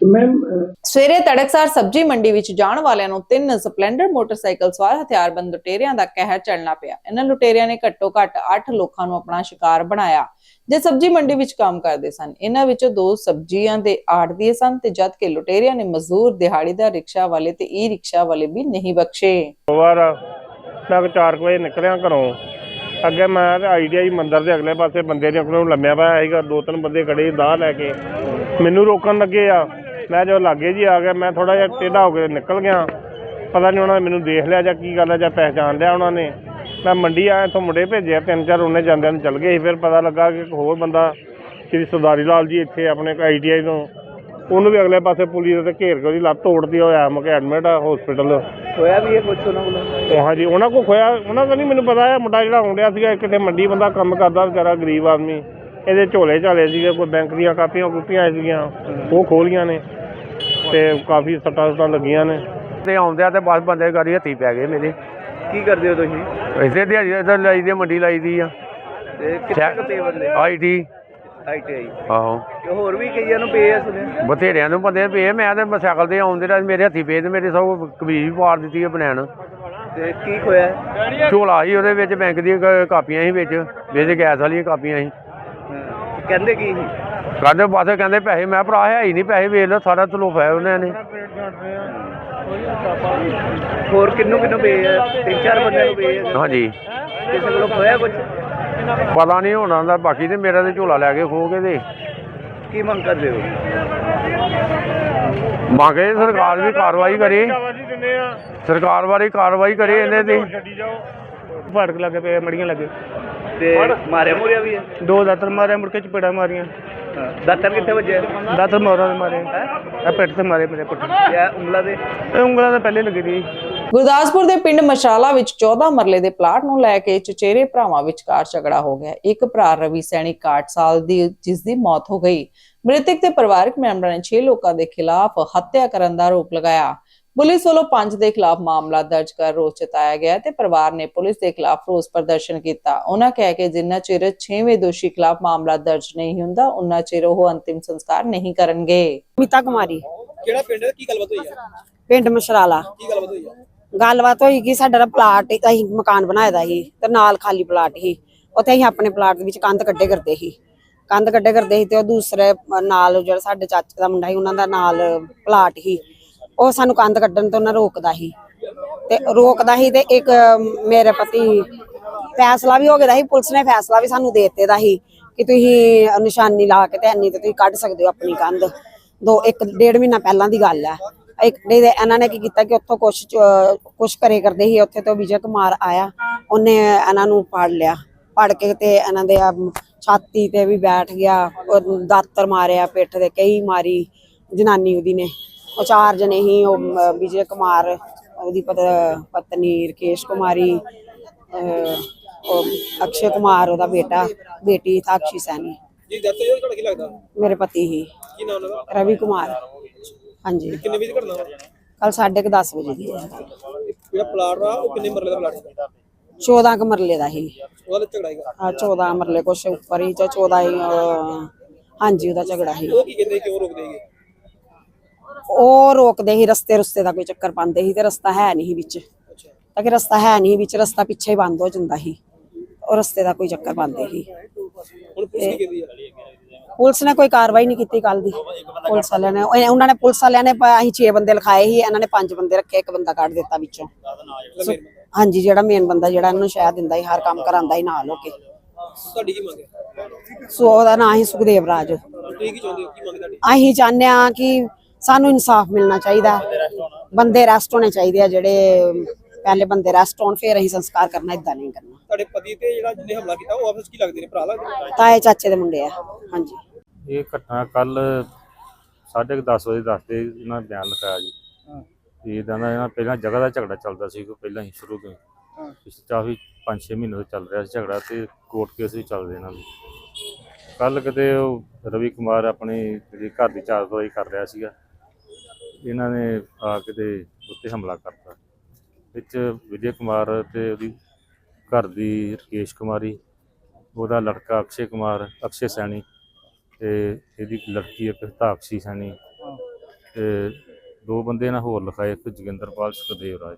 ਸਵੇਰੇ ਤੜਕਸਾਰ ਸਬਜ਼ੀ ਮੰਡੀ ਵਿੱਚ ਜਾਣ ਵਾਲਿਆਂ ਨੂੰ ਤਿੰਨ ਸਪਲੈਂਡਰ ਮੋਟਰਸਾਈਕਲ ਸਵਾਰ ਹਥਿਆਰਬੰਦ ਲੁਟੇਰਿਆਂ ਦਾ ਕਹਿਰ ਚੱਲਣਾ ਪਿਆ। ਇਹਨਾਂ ਲੁਟੇਰਿਆਂ ਨੇ ਘੱਟੋ ਘੱਟ 8 ਲੋਕਾਂ ਨੂੰ ਆਪਣਾ ਸ਼ਿਕਾਰ ਬਣਾਇਆ ਜੇ ਸਬਜ਼ੀ ਮੰਡੀ ਵਿੱਚ ਕੰਮ ਕਰਦੇ ਸਨ। ਇਹਨਾਂ ਵਿੱਚੋਂ ਦੋ ਸਬਜ਼ੀਆਂ ਦੇ ਆੜ੍ਹਤੀਏ ਸਨ ਤੇ ਜਦ ਕਿ ਲੁਟੇਰਿਆਂ ਨੇ ਮਜ਼ਦੂਰ ਦਿਹਾੜੀਦਾਰ ਰਿਕਸ਼ਾ ਵਾਲੇ ਤੇ ਈ ਰਿਕਸ਼ਾ ਵਾਲੇ ਵੀ ਨਹੀਂ ਬਖਸ਼ੇ। ਵਾਰ ਚਾਰ ਕੁ ਵਜੇ ਨਿਕਲਿਆ ਘਰੋਂ। ਅੱਗੇ ਮੈਂ ਤੇ ਆਈਡੀਆਈ ਮੰਦਿਰ ਦੇ ਅਗਲੇ ਪਾਸੇ ਬੰਦੇ ਨੇ ਕੋਲੋਂ ਲੰਮਿਆ ਪਿਆ ਸੀਗਾ ਦੋ ਤਿੰਨ ਬੰਦੇ ਖੜੇ ਦਾਹ ਲੈ ਕੇ। ਮੈਨੂੰ ਰੋਕਣ ਲੱਗੇ ਆ। ਮੈਂ ਜਦੋਂ ਲਾਗੇ ਜੀ ਆ ਗਿਆ ਮੈਂ ਥੋੜਾ ਜਿਹਾ ਟੇਢਾ ਹੋ ਕੇ ਨਿਕਲ ਗਿਆ। ਪਤਾ ਨਹੀਂ ਉਹਨਾਂ ਨੇ ਮੈਨੂੰ ਦੇਖ ਲਿਆ ਜਾਂ ਕੀ ਗੱਲ ਹੈ ਜਾਂ ਪਹਿਚਾਣ ਲਿਆ ਉਹਨਾਂ ਨੇ। ਮੈਂ ਮੰਡੀ ਆਇਆ ਇੱਥੋਂ ਮੁੰਡੇ ਭੇਜਿਆ ਤਿੰਨ ਚਾਰ ਉਹਨੇ ਜਾਂਦਿਆਂ ਨੂੰ ਚੱਲ ਗਏ ਸੀ। ਫਿਰ ਪਤਾ ਲੱਗਾ ਕਿ ਇੱਕ ਹੋਰ ਬੰਦਾ ਸ਼੍ਰੀ ਸਰਦਾਰੀ ਲਾਲ ਜੀ ਇੱਥੇ ਆਪਣੇ ਆਈਟੀਆਈ ਤੋਂ। ਉਹਨੂੰ ਵੀ ਅਗਲੇ ਪਾਸੇ ਪੁਲਿਸ ਦੇ ਘੇਰ ਕੇ ਉਹਦੀ ਲੱਤ ਤੋੜਦੀ ਹੋਇਆ ਮੁਕੇ ਐਡਮਿਟ ਆ ਹਸਪੀਟਲ ਹੋਇਆ ਵੀ ਇਹ ਕੁਛ ਉਹਨਾਂ। ਕੋਲੋਂ ਹਾਂਜੀ ਉਹਨਾਂ ਕੋ ਖੋਇਆ ਉਹਨਾਂ ਦਾ ਨਹੀਂ ਮੈਨੂੰ ਪਤਾ ਹੈ ਮੁੰਡਾ ਜਿਹੜਾ ਆਉਂਦਿਆ ਸੀਗਾ ਕਿਤੇ ਮੰਡੀ ਬੰਦਾ ਕੰਮ ਕਰਦਾ ਵਿਚਾਰਾ ਗਰੀਬ ਆਦਮੀ। ਇਹਦੇ ਝੋਲੇ ਝਾਲੇ ਸੀਗੇ ਕੋਈ ਬੈਂਕ ਦੀਆਂ ਕਾਪੀਆਂ ਕੁਪੀਆਂ ਸੀਗੀਆਂ ਉਹ ਖੋਲੀਆਂ ਨੇ। ਤੇ ਕਾਫੀ ਸੱਟਾਂ ਸੁੱਟਾਂ ਲੱਗੀਆਂ ਨੇ। ਤੇ ਆਉਂਦਿਆ ਤੇ ਬਸ ਬੰਦੇ ਗਾੜੀ ਹੱਥੀ ਪੈ ਗਏ ਮੇਰੇ। ਕੀ ਕਰਦੇ ਹੋ ਤੁਸੀਂ? ਇਸੇ ਦਿਹਾੜੀ ਇਧਰ ਲਾਈ ਦੀ ਆ, ਮੰਡੀ ਲਾਈ ਦੀ ਆ। ਤੇ ਕਿੰਨੇ ਕੁ ਪੇ ਬੰਦੇ ਆਈਟੀ ਆਈਟੀਆਈ ਆਹੋ। ਤੇ ਹੋਰ ਵੀ ਕਈਆਂ ਨੂੰ ਪੇ ਆ ਸੁਣਿਆ ਬਥੇਰਿਆਂ ਨੂੰ ਬੰਦੇ ਪਏ ਮੈਂ ਤੇ ਸਾਈਕਲ ਤੇ ਆਉਂਦੇ ਰਹੇ ਮੇਰੇ ਹੱਥੀ ਪਏ ਤੇ ਮੇਰੇ ਸਭ ਕਮੀਜ਼ ਵੀ ਪਾੜ ਦਿੱਤੀ ਹੈ ਬਨੈਣ ਤੇ ਕੀ ਹੋਇਆ ਝੋਲਾ ਸੀ ਉਹਦੇ ਵਿੱਚ ਬੈਂਕ ਦੀਆਂ ਕ- ਕਾਪੀਆਂ ਸੀ ਵਿੱਚ ਵਿੱਚ ਗੈਸ ਵਾਲੀਆਂ ਕਾਪੀਆਂ ਸੀ। ਹਾਂ, ਕਹਿੰਦੇ ਕੀ ਸੀ? ਕਹਿੰਦੇ ਬਸ ਕਹਿੰਦੇ ਪੈਸੇ ਮੈਂ ਭਰਾ ਹੈ ਹੀ ਨਹੀਂ ਪੈਸੇ ਵੇਚ ਲਓ ਸਾਰਾ ਤਲੋਫਾ ਉਹਨਾਂ ਨੇ। ਹੋਰ ਕਿੰਨੂੰ ਕਿੰਨੂੰ ਆ? ਤਿੰਨ ਚਾਰ ਬੰਦਿਆਂ ਨੂੰ ਆ? ਹਾਂਜੀ। ਕਿਸੇ ਕੋਲੋਂ ਹੋਇਆ ਕੁਛ? ਪਤਾ ਨਹੀਂ ਹੋਣਾ ਦਾ ਬਾਕੀ ਤੇ ਮੇਰਾ ਤੇ ਝੋਲਾ ਲੈ ਕੇ ਖੋ ਕੇ ਤੇ। ਕੀ ਮੰਗ ਕਰਦੇ ਹੋ? ਮੰਗੇ ਸਰਕਾਰ ਵੀ ਕਾਰਵਾਈ ਕਰੇ। ਸਰਕਾਰ ਬਾਰੇ ਕਾਰਵਾਈ ਕਰੇ ਇਹਨੇ ਤੇ। ਫੜਕ ਲੱਗੇ ਪਏ ਮੜੀਆਂ ਲੱਗੇ। ਤੇ ਮਾਰਿਆ ਮੁਰਿਆ ਵੀ ਹੈ? ਦੋ ਦਾਤਰ ਮਾਰੇ ਮੁੜ ਕੇ ਚਪੇੜਾ ਮਾਰੀਆਂ। ਹਾਂ, ਦਾਤਰ ਕਿੱਥੇ ਵੱਜਿਆ ਦਾਤਰ ਮੋਰਾਂ ਦੇ ਮਾਰੇ। ਇਹ ਪਿੱਠ ਤੇ ਮਾਰੇ ਮੇਰੇ ਪੁੱਟ ਇਹ ਉਂਗਲਾ ਦੇ? ਇਹ ਉਂਗਲਾਂ ਤਾਂ ਪਹਿਲੇ ਲੱਗੀ ਦੀ। ਗੁਰਦਾਸਪੁਰ ਦੇ ਪਿੰਡ ਮਸ਼ਾਲਾ ਵਿੱਚ 14 ਮਰਲੇ ਦੇ ਪਲਾਟ ਨੂੰ ਲੈ ਕੇ ਚਚੇਰੇ ਭਰਾਵਾਂ ਵਿਚਕਾਰ ਝਗੜਾ ਹੋ ਗਿਆ। ਇੱਕ ਭਰਾ ਰਵੀ ਸੈਣੀ 61 ਸਾਲ ਦੀ ਜਿਸ ਦੀ ਮੌਤ ਹੋ ਗਈ। ਮ੍ਰਿਤਕ ਦੇ ਪਰਿਵਾਰਕ ਮੈਂਬਰਾਂ ਨੇ 6 ਲੋਕਾਂ ਦੇ ਖਿਲਾਫ ਹੱਤਿਆ ਕਰਨ ਦਾ ਆਰੋਪ ਲਗਾਇਆ। ਪੁਲਿਸ ਵੱਲੋਂ 5 ਦੇ ਖਿਲਾਫ ਮਾਮਲਾ ਦਰਜ ਕਰ ਰੋਸ ਜਤਾਇਆ ਗਿਆ ਤੇ ਪਰਿਵਾਰ ਨੇ ਪੁਲਿਸ ਦੇ ਖਿਲਾਫ ਰੋਸ ਪ੍ਰਦਰਸ਼ਨ ਕੀਤਾ। ਉਹਨਾਂ ਕਹਿ ਕੇ ਜਿੰਨਾ ਚਿਰ 6ਵੇਂ ਦੋਸ਼ੀ ਖਿਲਾਫ ਮਾਮਲਾ ਦਰਜ ਨਹੀਂ ਹੁੰਦਾ ਉਹਨਾਂ ਚਿਰ ਉਹ ਅੰਤਿਮ ਸੰਸਕਾਰ ਨਹੀਂ ਕਰਨਗੇ। ਮੀਤਾ ਕੁਮਾਰੀ। ਕਿਹੜਾ ਪਿੰਡ ਹੈ? ਕੀ ਗੱਲਬਾਤ ਹੋਈ ਹੈ? ਪਿੰਡ ਮਸ਼ਰਾਲਾ ਕੀ ਗੱਲਬਾਤ ਹੋਈ ਹੈ? ਗੱਲਬਾਤ ਹੋਈ ਕਿ ਸਾਡਾ ਪਲਾਟ ਅਸੀਂ ਮਕਾਨ ਬਣਾਇਆ ਦਾ ਸੀ ਤੇ ਨਾਲ ਖਾਲੀ ਪਲਾਟ ਸੀ। ਉੱਥੇ ਅਸੀਂ ਆਪਣੇ ਪਲਾਟ ਦੇ ਵਿੱਚ ਕੰਧ ਕੱਢੇ ਕਰਦੇ ਸੀ। ਕੰਧ ਕੱਢੇ ਕਰਦੇ ਸੀ ਤੇ ਉਹ ਦੂਸਰੇ ਨਾਲ ਜਿਹੜਾ ਸਾਡੇ ਚਾਚੇ ਦਾ ਮੁੰਡਾ ਸੀ ਉਹਨਾਂ ਦਾ ਨਾਲ ਪਲਾਟ ਸੀ। ਉਹ ਸਾਨੂੰ ਕੰਧ ਕੱਢਣ ਤੋਂ ਨਾ ਰੋਕਦਾ ਸੀ। ਤੇ ਰੋਕਦਾ ਸੀ ਤੇ ਇੱਕ ਮੇਰੇ ਪਤੀ ਫੈਸਲਾ ਵੀ ਹੋ ਗਿਆ ਸੀ। ਪੁਲਿਸ ਨੇ ਫੈਸਲਾ ਵੀ ਸਾਨੂੰ ਦੇ ਦਿੱਤੇ ਦਾ ਸੀ ਕਿ ਤੁਸੀਂ ਨਿਸ਼ਾਨੀ ਲਾ ਕੇ ਤੇ ਇੰਨੀ ਤੇ ਤੁਸੀਂ ਕੱਢ ਸਕਦੇ ਹੋ ਆਪਣੀ ਕੰਧ। ਦੋ, ਇੱਕ ਡੇਢ ਮਹੀਨਾ ਪਹਿਲਾਂ ਦੀ ਗੱਲ ਹੈ। ਇੱਕ ਦੇ ਇਹਨਾਂ ਨੇ ਕੀ ਕੀਤਾ ਕਿ ਉੱਥੋਂ ਕੁਛ ਕੁਛ ਕਰੇ ਕਰਦੇ ਸੀ। ਉੱਥੇ ਤੋਂ ਵਿਜੇ ਕੁਮਾਰ ਆਇਆ। ਉਹਨੇ ਇਹਨਾਂ ਨੂੰ ਫੜ ਲਿਆ। ਫੜ ਕੇ ਤੇ ਇਹਨਾਂ ਦੇ ਛਾਤੀ ਤੇ ਵੀ ਬੈਠ ਗਿਆ। ਦਾਤਰ ਮਾਰਿਆ, ਪਿੱਠ ਤੇ ਕਈ ਮਾਰੀ ਜਨਾਨੀ ਉਹਦੀ ਨੇ। ਉਹ ਚਾਰ ਜਣੇ ਹੀ ਉਹ ਵਿਜੇ ਕੁਮਾਰ ਉਹਦੀ ਪਤ- ਪਤਨੀ ਰਕੇਸ਼ ਕੁਮਾਰੀ ਅਕਸ਼ੇ ਕੁਮਾਰ ਉਹਦਾ ਬੇਟਾ ਬੇਟੀ ਸਾਕਸ਼ੀ ਸੈਣੀ। ਜੀ ਦੱਸੋ ਜੀ ਤੁਹਾਡਾ ਕੀ ਲੱਗਦਾ? ਮੇਰੇ ਪਤੀ ਹੀ। ਕੀ ਨਾਮ ਉਹਦਾ? ਰਵੀ ਕੁਮਾਰ। ਹਾਂਜੀ। ਕਿੰਨੇ ਵਜੇ ਘਟਨਾ? ਕੱਲ ਸਾਢੇ ਕੁ ਦਸ ਵਜੇ ਦੀ ਹੈ। ਜਿਹੜਾ ਪਲਾਟ ਵਾ ਉਹ ਕਿੰਨੇ ਮਰਲੇ ਦਾ ਪਲਾਟ ਸੀ? 14 ਕੁ ਮਰਲੇ ਦਾ ਹੀ। ਉਹਦਾ ਝਗੜਾ ਹੈਗਾ ਆ। 14 ਮਰਲੇ ਕੁਛ ਉੱਪਰ ਹੀ ਜਾਂ 14 ਹੀ ਹਾਂਜੀ ਉਹਦਾ ਝਗੜਾ ਹੀ। ਉਹ ਕੀ ਕਹਿੰਦੇ ਕਿਉਂ ਰੋਕਦੇ ਹੈਗੇ ਉਹ ਰੋਕਦੇ ਹੀ ਰਸਤੇ ਰਸਤੇ ਦਾ ਕੋਈ ਚੱਕਰ ਪਾਉਂਦੇ ਸੀ ਤੇ ਰਸਤਾ ਹੈ ਨਹੀਂ ਸੀ ਵਿੱਚ। ਤਾਂ ਕਿ ਰਸਤਾ ਹੈ ਨਹੀਂ ਵਿੱਚ ਰਸਤਾ ਪਿੱਛੇ ਹੀ ਬੰਦ ਹੋ ਜਾਂਦਾ ਸੀ। ਉਹ ਰਸਤੇ ਦਾ ਕੋਈ ਚੱਕਰ ਪਾਉਂਦੇ ਸੀ। ਹੈ ਪੁਲਿਸ ਨੇ ਕੋਈ ਕਾਰਵਾਈ ਨਹੀਂ ਕੀਤੀ ਕੱਲ ਦੀ। ਪੁਲਿਸ ਵਾਲਿਆਂ ਨੇ ਉਹ- ਉਹਨਾਂ ਨੇ ਪੁਲਿਸ ਵਾਲਿਆਂ ਨੇ ਅਸੀਂ 6 ਬੰਦੇ ਲਿਖਾਏ ਸੀ ਇਹਨਾਂ ਨੇ 5 ਬੰਦੇ ਰੱਖੇ ਇੱਕ ਬੰਦਾ ਕੱਢ ਦਿੱਤਾ ਵਿੱਚੋਂ। ਸੋ- ਹਾਂਜੀ ਜਿਹੜਾ ਮੇਨ ਬੰਦਾ ਜਿਹੜਾ ਇਹਨਾਂ ਨੂੰ ਸ਼ਾਇਦ ਦਿੰਦਾ ਸੀ ਹਰ ਕੰਮ ਕਰਾਂਦਾ ਸੀ ਨਾਲ ਹੋ ਕੇ। ਤੁਹਾਡੀ ਕੀ ਮੰਗ ਹੈ? ਸੋ ਉਹਦਾ ਨਾਂ ਹੀ ਸੁਖਦੇਵ ਰਾਜ। ਤੁਸੀਂ ਕੀ ਚਾਹੁੰਦੇ ਹੋ? ਕੀ ਮੰਗ ਤੁਹਾਡੀ? ਅਸੀਂ ਚਾਹੁੰਦੇ ਹਾਂ ਕਿ ਸਾਨੂੰ ਇਨਸਾਫ ਮਿਲਣਾ ਚਾਹੀਦਾ ਬੰਦੇ ਰੈਸਟ ਹੋਣੇ ਚਾਹੀਦੇ ਆ ਜਿਹੜੇ ਪਹਿਲੇ ਬੰਦੇ ਰੈਸਟ ਹੋਣ ਫਿਰ ਅਸੀਂ ਸੰਸਕਾਰ ਕਰਨਾ ਇਦਾਂ ਨਹੀਂ ਕਰਨਾ। ਤੁਹਾਡੇ ਪਤੀ ਤੇ ਜਿਹੜਾ ਜਿਹਨੇ ਹਮਲਾ ਕੀਤਾ ਉਹ ਆਪਸ ਕੀ ਲੱਗਦੇ ਨੇ ਭਰਾ ਲੱਗਦੇ ਨੇ? ਤਾਏ ਚਾਚੇ ਦੇ ਮੁੰਡੇ ਆ ਹਾਂਜੀ। ਇਹ ਘਟਨਾ ਕੱਲ 10:30 ਵਜੇ ਦੱਸਦੇ ਇਹਨਾਂ ਨੇ ਬਿਆਨ ਲਿਖਾਇਆ ਜੀ। ਤੇ ਇਹਦਾ ਨਾ ਇਹਨਾਂ ਪਹਿਲਾਂ ਜਗ੍ਹਾ ਦਾ ਝਗੜਾ ਚੱਲਦਾ ਸੀ ਕੋਈ ਪਹਿਲਾਂ ਹੀ ਸ਼ੁਰੂ ਤੋਂ ਹੀ। ਪਿਛਲੇ ਕਾਫੀ 5-6 ਮਹੀਨੇ ਤੋਂ ਚੱਲ ਰਿਹਾ ਸੀ ਝਗੜਾ ਤੇ ਕੋਰਟ ਕੇਸ ਵੀ ਚੱਲਦੇ ਇਹਨਾਂ ਦੇ। ਕੱਲ ਕਿਤੇ ਉਹ ਰਵੀ ਕੁਮਾਰ ਆਪਣੀ ਜਿਹੜੀ ਘਰ ਦੀ ਚਾਰ ਦਵਾਈ ਕਰ ਰਿਹਾ ਸੀਗਾ ਇਹਨਾਂ ਨੇ ਆ ਕੇ ਤੇ ਉੱਤੇ ਹਮਲਾ ਕਰਤਾ। ਵਿੱਚ ਵਿਜੇ ਕੁਮਾਰ ਤੇ ਉਹਦੀ ਘਰ ਦੀ ਰਕੇਸ਼ ਕੁਮਾਰੀ ਉਹਦਾ ਲੜਕਾ ਅਕਸ਼ੇ ਕੁਮਾਰ ਅਕਸ਼ੇ ਸੈਣੀ ਤੇ ਇਹਦੀ ਲੜਕੀ ਇੱਕ ਤਾਕਸ਼ੀ ਸੈਣੀ ਤੇ ਦੋ ਬੰਦੇ ਨਾਲ ਹੋਰ ਲਿਖਾਏ ਇੱਕ ਜੋਗਿੰਦਰਪਾਲ ਸੁਖਦੇਵ ਰਾਜ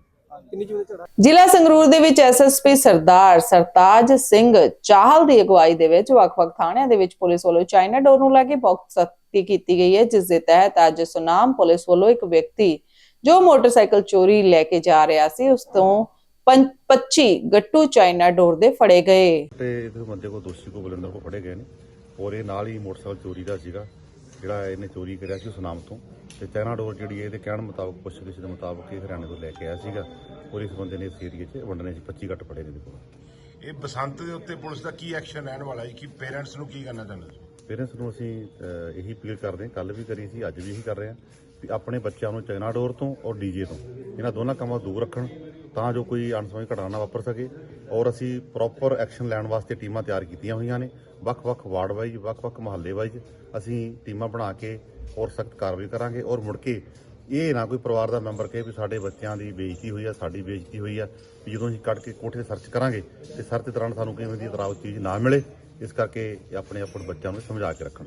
ਜ਼ਿਲ੍ਹਾ ਸੰਗਰੂਰ ਦੇ ਵਿੱਚ ਐਸਐਸਪੀ ਸਰਦਾਰ ਸਰਤਾਜ ਸਿੰਘ ਚਾਹਲ ਦੀ ਅਗਵਾਈ ਦੇ ਵਿੱਚ ਵੱਖ-ਵੱਖ ਥਾਣਿਆਂ ਦੇ ਵਿੱਚ ਪੁਲਿਸ ਵੱਲੋਂ ਚਾਈਨਾ ਡੋਰ ਨੂੰ ਲੈ ਕੇ ਬਹੁਤ ਸਖਤੀ ਕੀਤੀ ਗਈ ਹੈ ਜਿਸ ਦੇ ਤਹਿਤ ਅੱਜ ਸੁਨਾਮ ਪੁਲਿਸ ਵੱਲੋਂ ਇੱਕ ਵਿਅਕਤੀ ਜੋ ਮੋਟਰਸਾਈਕਲ ਚੋਰੀ ਲੈ ਕੇ ਜਾ ਰਿਹਾ ਸੀ ਉਸ ਤੋਂ ਪੰ- 25 ਗੱਟੂ ਚਾਈਨਾ ਡੋਰ ਦੇ ਫੜੇ ਗਏ। ਤੇ ਇਹਦੇ ਬੰਦੇ ਕੋ ਦੋਸ਼ੀ ਕੋ ਬਲੰਦਰ ਕੋ ਫੜੇ ਗਏ ਨੇ ਔਰ ਇਹ ਨਾਲ ਹੀ ਮੋਟਰਸਾਈਕਲ ਚੋਰੀ ਦਾ ਸੀਗਾ ਜਿਹੜਾ ਇਹਨੇ ਚੋਰੀ ਕਰਿਆ ਸੀ ਸੁਨਾਮ ਤੋਂ। ਤੇ ਚਾਈਨਾ ਡੋਰ ਜਿਹੜੀ ਇਹਦੇ ਕਹਿਣ ਮੁਤਾਬਕ ਪੁੱਛ ਕਿਸੇ ਦੇ ਮੁਤਾਬਕ ਇਹ ਹਰਿਆਣੇ ਤੋਂ ਲੈ ਕੇ ਆਇਆ ਸੀਗਾ ਔਰ ਇਸ ਬੰਦੇ ਨੇ ਇਸ ਏਰੀਏ 'ਚ ਵੰਡਣੇ 'ਚ 25 ਘੱਟ ਪੜੇ ਨੇ ਕੋਲ। ਇਹ ਬਸੰਤ ਦੇ ਉੱਤੇ ਪੁਲਿਸ ਦਾ ਕੀ ਐਕਸ਼ਨ ਰਹਿਣ ਵਾਲਾ ਹੈ? ਕਿ ਪੇਰੈਂਟਸ ਨੂੰ ਕੀ ਕਰਨਾ ਚਾਹੁੰਦੇ ਹੋ? ਪੇਰੈਂਟਸ ਨੂੰ ਅਸੀਂ ਅਹ, ਇਹੀ ਅਪੀਲ ਕਰਦੇ ਹਾਂ ਕੱਲ ਵੀ ਕਰੀ ਸੀ ਅੱਜ ਵੀ ਇਹੀ ਕਰ ਰਹੇ ਹਾਂ ਵੀ ਆਪਣੇ ਬੱਚਿਆਂ ਨੂੰ ਚਾਈਨਾ ਡੋਰ ਤੋਂ ਔਰ ਡੀਜੇ ਤੋਂ ਇਹਨਾਂ ਦੋਨਾਂ ਕੰਮਾਂ ਤੋਂ ਦੂਰ ਰੱਖਣ ਤਾਂ ਜੋ ਕੋਈ ਅਣਸਮਝ ਘਟਨਾ ਨਾ ਵਾਪਰ ਸਕੇ ਔਰ ਅਸੀਂ ਪ੍ਰੋਪਰ ਐਕਸ਼ਨ ਲੈਣ ਵਾਸਤੇ ਟੀਮਾਂ ਤਿਆਰ ਕੀਤੀਆਂ ਹੋਈਆਂ ਨੇ ਵੱਖ-ਵੱਖ ਵਾਰਡ ਵਾਈਜ਼ ਵੱਖ-ਵੱਖ ਮਹੱਲੇ ਵਾਈਜ਼ ਅਸੀਂ ਟੀਮਾਂ ਬਣਾ ਕੇ ਔਰ ਸਖਤ ਕਾਰਵਾਈ ਕਰਾਂਗੇ ਔਰ ਮੁੜ ਕੇ ਇਹ ਨਾ ਕੋਈ ਪਰਿਵਾਰ ਦਾ ਮੈਂਬਰ ਕਹੇ ਵੀ ਸਾਡੇ ਬੱਚਿਆਂ ਦੀ ਬੇਇੱਜ਼ਤੀ ਹੋਈ ਆ, ਸਾਡੀ ਬੇਇੱਜ਼ਤੀ ਹੋਈ ਆ, ਵੀ ਜਦੋਂ ਅਸੀਂ ਕੱਢ ਕੇ ਕੋਠੇ ਸਰਚ ਕਰਾਂਗੇ ਤੇ ਸਰਚ ਦੌਰਾਨ ਸਾਨੂੰ ਕਿਵੇਂ ਦੀ ਇਤਰਾਜ਼ ਚੀਜ਼ ਨਾ ਮਿਲੇ, ਇਸ ਕਰਕੇ ਆਪਣੇ ਆਪਣੇ ਬੱਚਿਆਂ ਨੂੰ ਸਮਝਾ ਕੇ ਰੱਖਣ।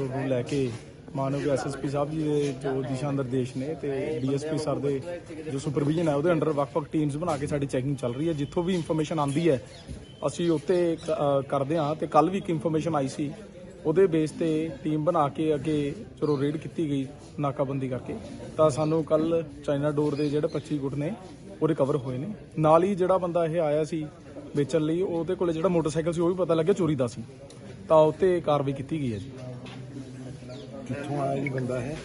ਨੂੰ ਲੈ ਕੇ ਮਾਨਯੋਗ ਐਸਐਸਪੀ ਸਾਹਿਬ ਜੀ ਦੇ ਜੋ ਦਿਸ਼ਾ ਨਿਰਦੇਸ਼ ਨੇ ਤੇ ਡੀਐਸਪੀ ਸਰ ਦੇ ਜੋ ਸੁਪਰਵਿਜ਼ਨ ਹੈ, ਉਹਦੇ ਅੰਡਰ ਵੱਖ-ਵੱਖ ਟੀਮਸ ਬਣਾ ਕੇ ਸਾਡੀ ਚੈਕਿੰਗ ਚੱਲ ਰਹੀ ਹੈ। ਜਿੱਥੋਂ ਵੀ ਇਨਫੋਰਮੇਸ਼ਨ ਆਂਦੀ ਹੈ, ਅਸੀਂ ਉੱਤੇ ਕਰਦੇ ਹਾਂ ਤੇ ਕੱਲ ਵੀ ਇੱਕ ਇਨਫੋਰਮੇਸ਼ਨ ਆਈ ਸੀ ਉਹਦੇ ਬੇਸ ਤੇ ਟੀਮ ਬਣਾ ਕੇ ਅੱਗੇ ਚਲੋ ਰੇਡ ਕੀਤੀ ਗਈ ਨਾਕਾਬੰਦੀ ਕਰਕੇ ਤਾਂ ਸਾਨੂੰ ਕੱਲ ਚਾਈਨਾ ਡੋਰ ਦੇ ਜਿਹੜੇ 25 ਗੁੱਟ ਨੇ ਉਹ ਰਿਕਵਰ ਹੋਏ ਨੇ। ਨਾਲ ਹੀ ਜਿਹੜਾ ਬੰਦਾ ਇਹ ਆਇਆ ਸੀ ਵੇਚਣ ਲਈ ਉਹਦੇ ਕੋਲੇ ਜਿਹੜਾ ਮੋਟਰਸਾਈਕਲ ਸੀ ਉਹ ਵੀ ਪਤਾ ਲੱਗਿਆ ਚੋਰੀ ਦਾ ਸੀ। ਤਾਂ ਉੱਤੇ ਕਾਰਵਾਈ ਕੀਤੀ ਗਈ ਹੈ ਜੀ। ਕਿੱਥੋਂ ਆਇਆ ਜੀ ਬੰਦਾ ਹੈ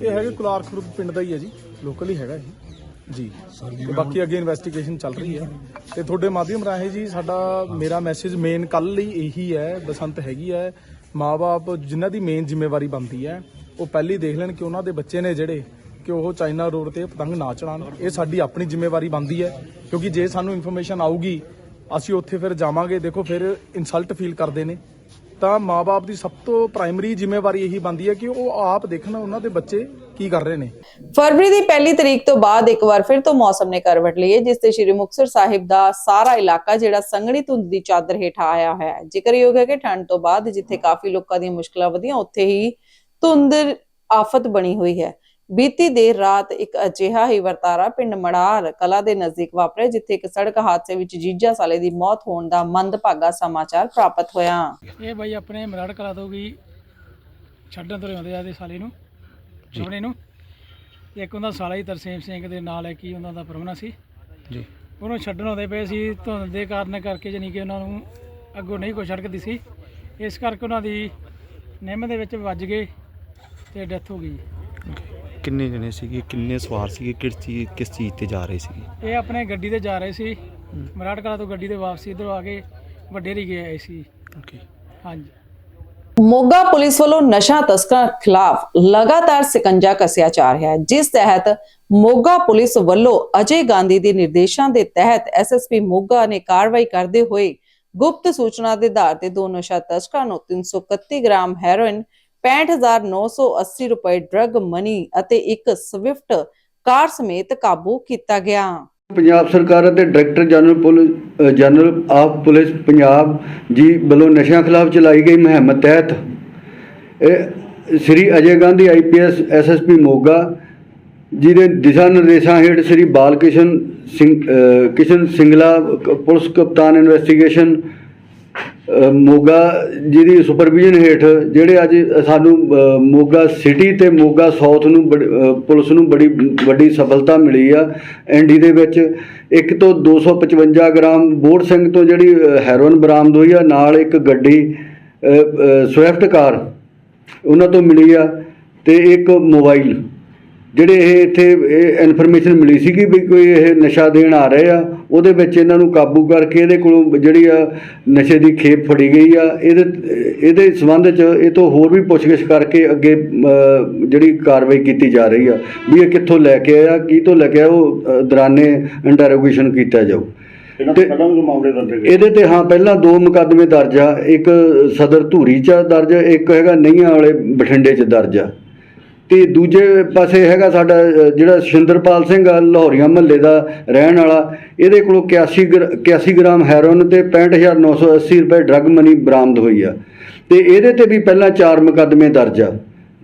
ਇਹ ਹੈਗੇ ਕੁਲਾਰ ਖੁਰਦ ਪਿੰਡ ਦਾ ਹੀ ਹੈ ਜੀ। ਲੋਕਲ ਹੀ ਹੈਗਾ ਇਹ। ਜੀ। ਤੇ ਬਾਕੀ ਅੱਗੇ ਇਨਵੈਸਟੀਗੇਸ਼ਨ ਚੱਲ ਰਹੀ ਹੈ। ਤੇ ਤੁਹਾਡੇ ਮਾਧਿਅਮ ਰਾਹੀਂ ਜੀ ਸਾਡਾ ਮੇਰਾ ਮੈਸੇਜ ਮੇਨ ਕੱਲ ਲਈ ਇਹੀ ਹੈ ਬਸੰਤ ਹੈਗੀ ਹੈ। ਮਾਪੇ ਜਿਨ੍ਹਾਂ ਦੀ ਮੇਨ ਜ਼ਿੰਮੇਵਾਰੀ ਬਣਦੀ ਹੈ ਉਹ ਪਹਿਲੀ ਦੇਖ ਲੈਣ ਕਿ ਉਹਨਾਂ ਦੇ ਬੱਚੇ ਨੇ ਜਿਹੜੇ ਕਿ ਉਹ ਚਾਈਨਾ ਰੋਡ ਤੇ ਪਤੰਗ ਨਾ ਚੜਾਉਣ। ਇਹ ਸਾਡੀ ਆਪਣੀ ਜ਼ਿੰਮੇਵਾਰੀ ਬਣਦੀ ਹੈ ਕਿਉਂਕਿ ਜੇ ਸਾਨੂੰ ਇਨਫੋਰਮੇਸ਼ਨ ਆਊਗੀ ਅਸੀਂ ਉੱਥੇ ਫਿਰ ਜਾਵਾਂਗੇ। ਦੇਖੋ ਫਿਰ ਇਨਸਲਟ ਫੀਲ ਕਰਦੇ ਨੇ। ਤਾਂ ਮਾਪੇ ਦੀ ਸਭ ਤੋਂ ਪ੍ਰਾਇਮਰੀ ਜ਼ਿੰਮੇਵਾਰੀ ਇਹੀ ਬਣਦੀ ਹੈ ਕਿ ਉਹ ਆਪ ਦੇਖਣ ਉਹਨਾਂ ਦੇ ਬੱਚੇ ਕੀ ਕਰ ਰਹੇ ਨੇ। ਫਰਵਰੀ ਦੀ ਪਹਿਲੀ ਤਰੀਕ ਤੋਂ ਬਾਅਦ ਇੱਕ ਵਾਰ ਫਿਰ ਤੋਂ ਮੌਸਮ ਨੇ ਕਰਵਟ ਲਈ ਹੈ, ਜਿਸ ਤੇ ਸ਼੍ਰੀ ਮੁਕਤਸਰ ਸਾਹਿਬ ਦਾ ਸਾਰਾ ਇਲਾਕਾ ਜਿਹੜਾ ਸੰਘਣੀ ਧੁੰਦ ਦੀ ਚਾਦਰ ਹੇਠ ਆਇਆ ਹੋਇਆ ਹੈ। ਜ਼ਿਕਰਯੋਗ ਹੈ ਕਿ ਠੰਡ ਤੋਂ ਬਾਅਦ ਜਿੱਥੇ ਕਾਫੀ ਲੋਕਾਂ ਦੀਆਂ ਮੁਸ਼ਕਲਾਂ ਵਧੀਆਂ, ਉੱਥੇ ਹੀ ਧੁੰਦ ਆਫਤ ਬਣੀ ਹੋਈ ਹੈ। ਬੀਤੀ ਦੇਰ ਰਾਤ ਇੱਕ ਅਜਿਹਾ ਹੀ ਵਰਤਾਰਾ ਪਿੰਡ ਮੜਾਰ ਕਲਾ ਦੇ ਨਜ਼ਦੀਕ ਵਾਪਰਿਆ ਜਿੱਥੇ ਇੱਕ ਸੜਕ ਹਾਦਸੇ ਵਿੱਚ ਜੀਜਾ ਸਾਲੇ ਦੀ ਮੌਤ ਹੋਣ ਦਾ ਮੰਦਭਾਗਾ ਸਮਾਚਾਰ ਪ੍ਰਾਪਤ ਹੋਇਆ। ਇਹ ਬਾਈ ਆਪਣੇ ਮਰਾੜ ਕਲਾ ਤੋਂ ਗਈ ਛੱਡਣ ਤੋਂ ਆਉਂਦੇ ਆ ਦੇ ਸਾਲੇ ਨੂੰ ਸੋਹਣੇ ਨੂੰ। ਇੱਕ ਉਹਦਾ ਸਾਲਾ ਹੀ ਤਰਸੇਮ ਸਿੰਘ ਦੇ ਨਾਲ ਹੈ ਕੀ ਉਹਨਾਂ ਦਾ ਪਰਮਨਾ ਸੀ। ਜੀ। ਉਹਨੂੰ ਛੱਡਣ ਆਉਂਦੇ ਪਏ ਸੀ ਧੁੰਦ ਦੇ ਕਾਰਨ ਕਰਕੇ ਜਾਨੀ ਕਿ ਉਹਨਾਂ ਨੂੰ ਅੱਗੋਂ ਨਹੀਂ ਕੋਈ ਸੜਕ ਦਿਸੀ। ਇਸ ਕਰਕੇ ਉਹਨਾਂ ਦੀ ਨਿੰਮ ਦੇ ਵਿੱਚ ਵੱਜ ਗਏ ਤੇ ਡੈਥ ਹੋ ਗਈ। ਕਿੰਨੇ ਜਣੇ ਸੀਗੇ? ਕਿੰਨੇ ਸਵਾਰ ਸੀਗੇ? ਕਿਸ ਚੀਜ਼ ਕਿਸ ਚੀਜ਼ ਤੇ ਜਾ ਰਹੇ ਸੀਗੇ? ਇਹ ਆਪਣੇ ਗੱਡੀ ਤੇ ਜਾ ਰਹੇ ਸੀ। ਮਰਾੜ ਕਲਾ ਤੋਂ ਗੱਡੀ ਤੇ ਵਾਪਸੀ ਇੱਧਰੋਂ ਆ ਕੇ ਵੱਡੇ ਰੀਗੇ ਆਏ ਸੀ। ਓਕੇ ਹਾਂਜੀ। ਮੋਗਾ ਪੁਲਿਸ ਵੱਲੋਂ ਨਸ਼ਾ ਤਸਕਰਾਂ ਖਿਲਾਫ ਲਗਾਤਾਰ ਸਿਕੰਜਾ ਕੱਸਿਆ ਜਾ ਰਿਹਾ ਹੈ ਜਿਸ ਤਹਿਤ ਮੋਗਾ ਪੁਲਿਸ ਵੱਲੋਂ ਅਜੇ ਗਾਂਧੀ ਦੇ ਨਿਰਦੇਸ਼ਾਂ ਦੇ ਤਹਿਤ ਐਸਐਸਪੀ ਮੋਗਾ ਨੇ ਕਾਰਵਾਈ ਕਰਦੇ ਹੋਏ ਗੁਪਤ ਸੂਚਨਾ ਦੇ ਆਧਾਰ ਤੇ ਦੋ ਨਸ਼ਾ ਤਸਕਰਾਂ ਨੂੰ 331 ਗ੍ਰਾਮ ਹੈਰੋਇਨ 65980 ਰੁਪਏ ਡਰਗ ਮਨੀ ਅਤੇ ਇੱਕ ਸਵਿਫਟ ਕਾਰ ਸਮੇਤ ਕਾਬੂ ਕੀਤਾ ਗਿਆ। ਪੰਜਾਬ ਸਰਕਾਰ ਅਤੇ director general police general of police Punjab ji ਵੱਲੋਂ ਨਸ਼ਿਆਂ ਖਿਲਾਫ ਚਲਾਈ ਗਈ ਮੁਹਿੰਮ ਤਹਿਤ। ਸ੍ਰੀ ਅਜੇ ਗਾਂਧੀ ਆਈਪੀਐਸ ਐਸਐਸਪੀ ਮੋਗਾ ਜੀ ਦੇ ਦਿਸ਼ਾ ਨਿਰਦੇਸ਼ਾਂ ਹੇਠ ਸ੍ਰੀ ਬਾਲਕਿਸ਼ਨ ਸਿੰਘ ਕਿਸ਼ਨ ਸਿੰਗਲਾ, ਪੁਲਿਸ ਕਪਤਾਨ ਇਨਵੈਸਟੀਗੇਸ਼ਨ ਮੋਗਾ ਜੀ ਦੀ ਸੁਪਰਵਿਜ਼ਨ ਹੇਠ ਜਿਹੜੇ ਅੱਜ ਸਾਨੂੰ ਮੋਗਾ ਸਿਟੀ ਤੇ ਮੋਗਾ ਸਾਊਥ ਨੂੰ ਬੜ- ਪੁਲਿਸ ਨੂੰ ਬੜੀ ਵੱਡੀ ਸਫਲਤਾ ਮਿਲੀ ਆ ਐਨਡੀ ਦੇ ਵਿੱਚ। ਇੱਕ ਤੋਂ 255 ਗ੍ਰਾਮ ਬੋੜ ਸਿੰਘ ਤੋਂ ਜਿਹੜੀ ਹੈਰੋਇਨ ਬਰਾਮਦ ਹੋਈ ਆ ਨਾਲ ਇੱਕ ਗੱਡੀ ਅ, ਸਵਿਫਟ ਕਾਰ ਉਹਨਾਂ ਤੋਂ ਮਿਲੀ ਆ ਤੇ ਇੱਕ ਮੋਬਾਈਲ। ਜਿਹੜੇ ਇਹ ਇੱਥੇ ਇਹ ਇਨਫੋਰਮੇਸ਼ਨ ਮਿਲੀ ਸੀਗੀ ਵੀ ਕੋਈ ਇਹ ਨਸ਼ਾ ਦੇਣ ਆ ਰਹੇ ਆ ਉਹਦੇ ਵਿੱਚ ਇਹਨਾਂ ਨੂੰ ਕਾਬੂ ਕਰਕੇ ਇਹਦੇ ਕੋਲੋਂ ਜਿਹੜੀ ਆ ਨਸ਼ੇ ਦੀ ਖੇਪ ਫੜੀ ਗਈ ਆ। ਇਹਦੇ ਇਹਦੇ ਸੰਬੰਧ 'ਚ ਇਹ ਤੋਂ ਹੋਰ ਵੀ ਪੁੱਛਗਿੱਛ ਕਰਕੇ ਅੱਗੇ ਜਿਹੜੀ ਕਾਰਵਾਈ ਕੀਤੀ ਜਾ ਰਹੀ ਆ। ਵੀ ਇਹ ਕਿੱਥੋਂ ਲੈ ਕੇ ਆਇਆ ਕੀ ਤੋਂ ਲੈ ਕੇ ਆਇਆ ਉਹ ਦੌਰਾਨੇ ਇੰਟਰੋਗੇਸ਼ਨ ਕੀਤਾ ਜਾਊ। ਇਹਦੇ ਤੇ ਹਾਂ ਪਹਿਲਾਂ ਦੋ ਮੁਕੱਦਮੇ ਦਰਜ ਆ। ਇੱਕ ਸਦਰ ਧੂਰੀ ਚ ਦਰਜ ਇੱਕ ਹੈਗਾ ਨਈਆਂ ਵਾਲੇ ਬਠਿੰਡੇ ਚ ਦਰਜ ਆ। ਤੇ ਦੂਜੇ ਪਾਸੇ ਹੈਗਾ ਸਾਡਾ ਅ, ਜਿਹੜਾ ਸ਼ਿੰਦਰਪਾਲ ਸਿੰਘ ਆ ਲਾਹੌਰੀਆਂ ਮਹੱਲੇ ਦਾ ਰਹਿਣ ਵਾਲਾ ਇਹਦੇ ਕੋਲੋਂ 81 ਗ੍ਰ- 81 ਗ੍ਰਾਮ ਹੈਰੋਇਨ ਤੇ 65980 ਰੁਪਏ ਡਰੱਗ ਮਨੀ ਬਰਾਮਦ ਹੋਈ ਆ। ਤੇ ਇਹਦੇ ਤੇ ਵੀ ਪਹਿਲਾਂ ਚਾਰ ਮੁਕੱਦਮੇ ਦਰਜ ਆ।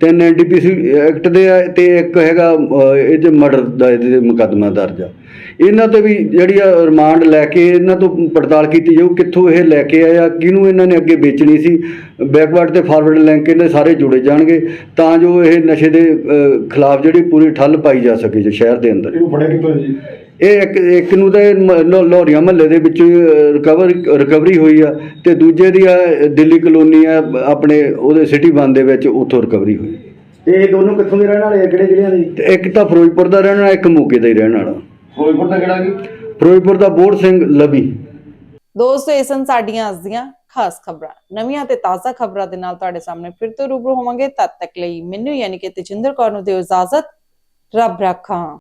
ਤਿੰਨ ਐਨਡੀਪੀਸੀ ਐਕਟ ਦੇ ਆ ਤੇ ਇੱਕ ਹੈਗਾ ਅ, ਇਹ 'ਚ ਮਰਡਰ ਦਾ ਇਹਦੇ ਤੇ ਮੁਕੱਦਮਾ ਦਰਜ ਆ। ਇਹਨਾਂ ਤੇ ਵੀ ਜਿਹੜੀ ਆ ਰਿਮਾਂਡ ਲੈ ਕੇ ਇਹਨਾਂ ਤੋਂ ਪੜਤਾਲ ਕੀਤੀ ਜਾਊ ਕਿੱਥੋਂ ਇਹ ਲੈ ਕੇ ਆਇਆ ਕਿਹਨੂੰ ਇਹਨਾਂ ਨੇ ਅੱਗੇ ਵੇਚਣੀ ਸੀ ਬੈਕਵਰਡ ਤੇ ਫਾਰਵਰਡ ਲਿੰਕ ਇਹਦੇ ਸਾਰੇ ਜੁੜੇ ਜਾਣਗੇ ਤਾਂ ਜੋ ਇਹ ਨਸ਼ੇ ਦੇ ਖਿਲਾਫ ਜਿਹੜੀ ਪੂਰੀ ਠੱਲ ਪਾਈ ਜਾ ਸਕੇ ਜੀ ਸ਼ਹਿਰ ਦੇ ਅੰਦਰ। ਇਹਨੂੰ ਫੜਿਆ ਕਿੱਥੋਂ ਜੀ? ਇਹ ਇੱਕ ਇੱਕ ਨੂੰ ਤਾਂ ਇਹ ਮ- ਲੋ- ਲਾਹੌਰੀਆਂ ਮਹੱਲੇ ਦੇ ਵਿੱਚੋਂ ਰਿਕਵਰ ਰਿਕਵਰੀ ਹੋਈ ਆ ਤੇ ਦੂਜੇ ਦੀ ਆ ਦਿੱਲੀ ਕਲੋਨੀ ਆ ਆਪਣੇ ਉਹਦੇ ਸਿਟੀ ਵਨ ਦੇ ਵਿੱਚ ਉੱਥੋਂ ਰਿਕਵਰੀ ਹੋਈ। ਤੇ ਇਹ ਦੋਨੋਂ ਕਿੱਥੋਂ ਦੇ ਰਹਿਣ ਵਾਲੇ ਆ? ਕਿਹੜੇ ਜ਼ਿਲ੍ਹਿਆਂ ਦੇ? ਇੱਕ ਤਾਂ ਫਿਰੋਜ਼ਪੁਰ ਦਾ ਰਹਿਣ ਵਾਲਾ ਇੱਕ ਮੋਗੇ ਦਾ ਹੀ ਰਹਿਣ ਵਾਲਾ। ਫਿਰੋਜ਼ਪੁਰ ਦਾ ਕਿਹੜਾ ਜੀ? ਫਿਰੋਜ਼ਪੁਰ ਦਾ ਬੋੜ ਸਿੰਘ ਲਵੀ। ਦੋਸਤੋ ਇਹ ਸਨ ਸਾਡੀਆਂ ਅੱਜ ਦੀਆਂ ਖਾਸ ਖਬਰਾਂ। ਨਵੀਆਂ ਤੇ ਤਾਜ਼ਾ ਖਬਰਾਂ ਦੇ ਨਾਲ ਤੁਹਾਡੇ ਸਾਹਮਣੇ ਫਿਰ ਤੋਂ ਰੂਬਰੂ ਹੋਵਾਂਗੇ। ਤਦ ਤੱਕ ਲਈ ਮੈਨੂੰ ਯਾਨੀ ਕਿ ਤੇਜਿੰਦਰ ਕੌਰ ਨੂੰ ਦਿਓ ਇਜਾਜ਼ਤ। ਰੱਬ ਰਾਖਾ।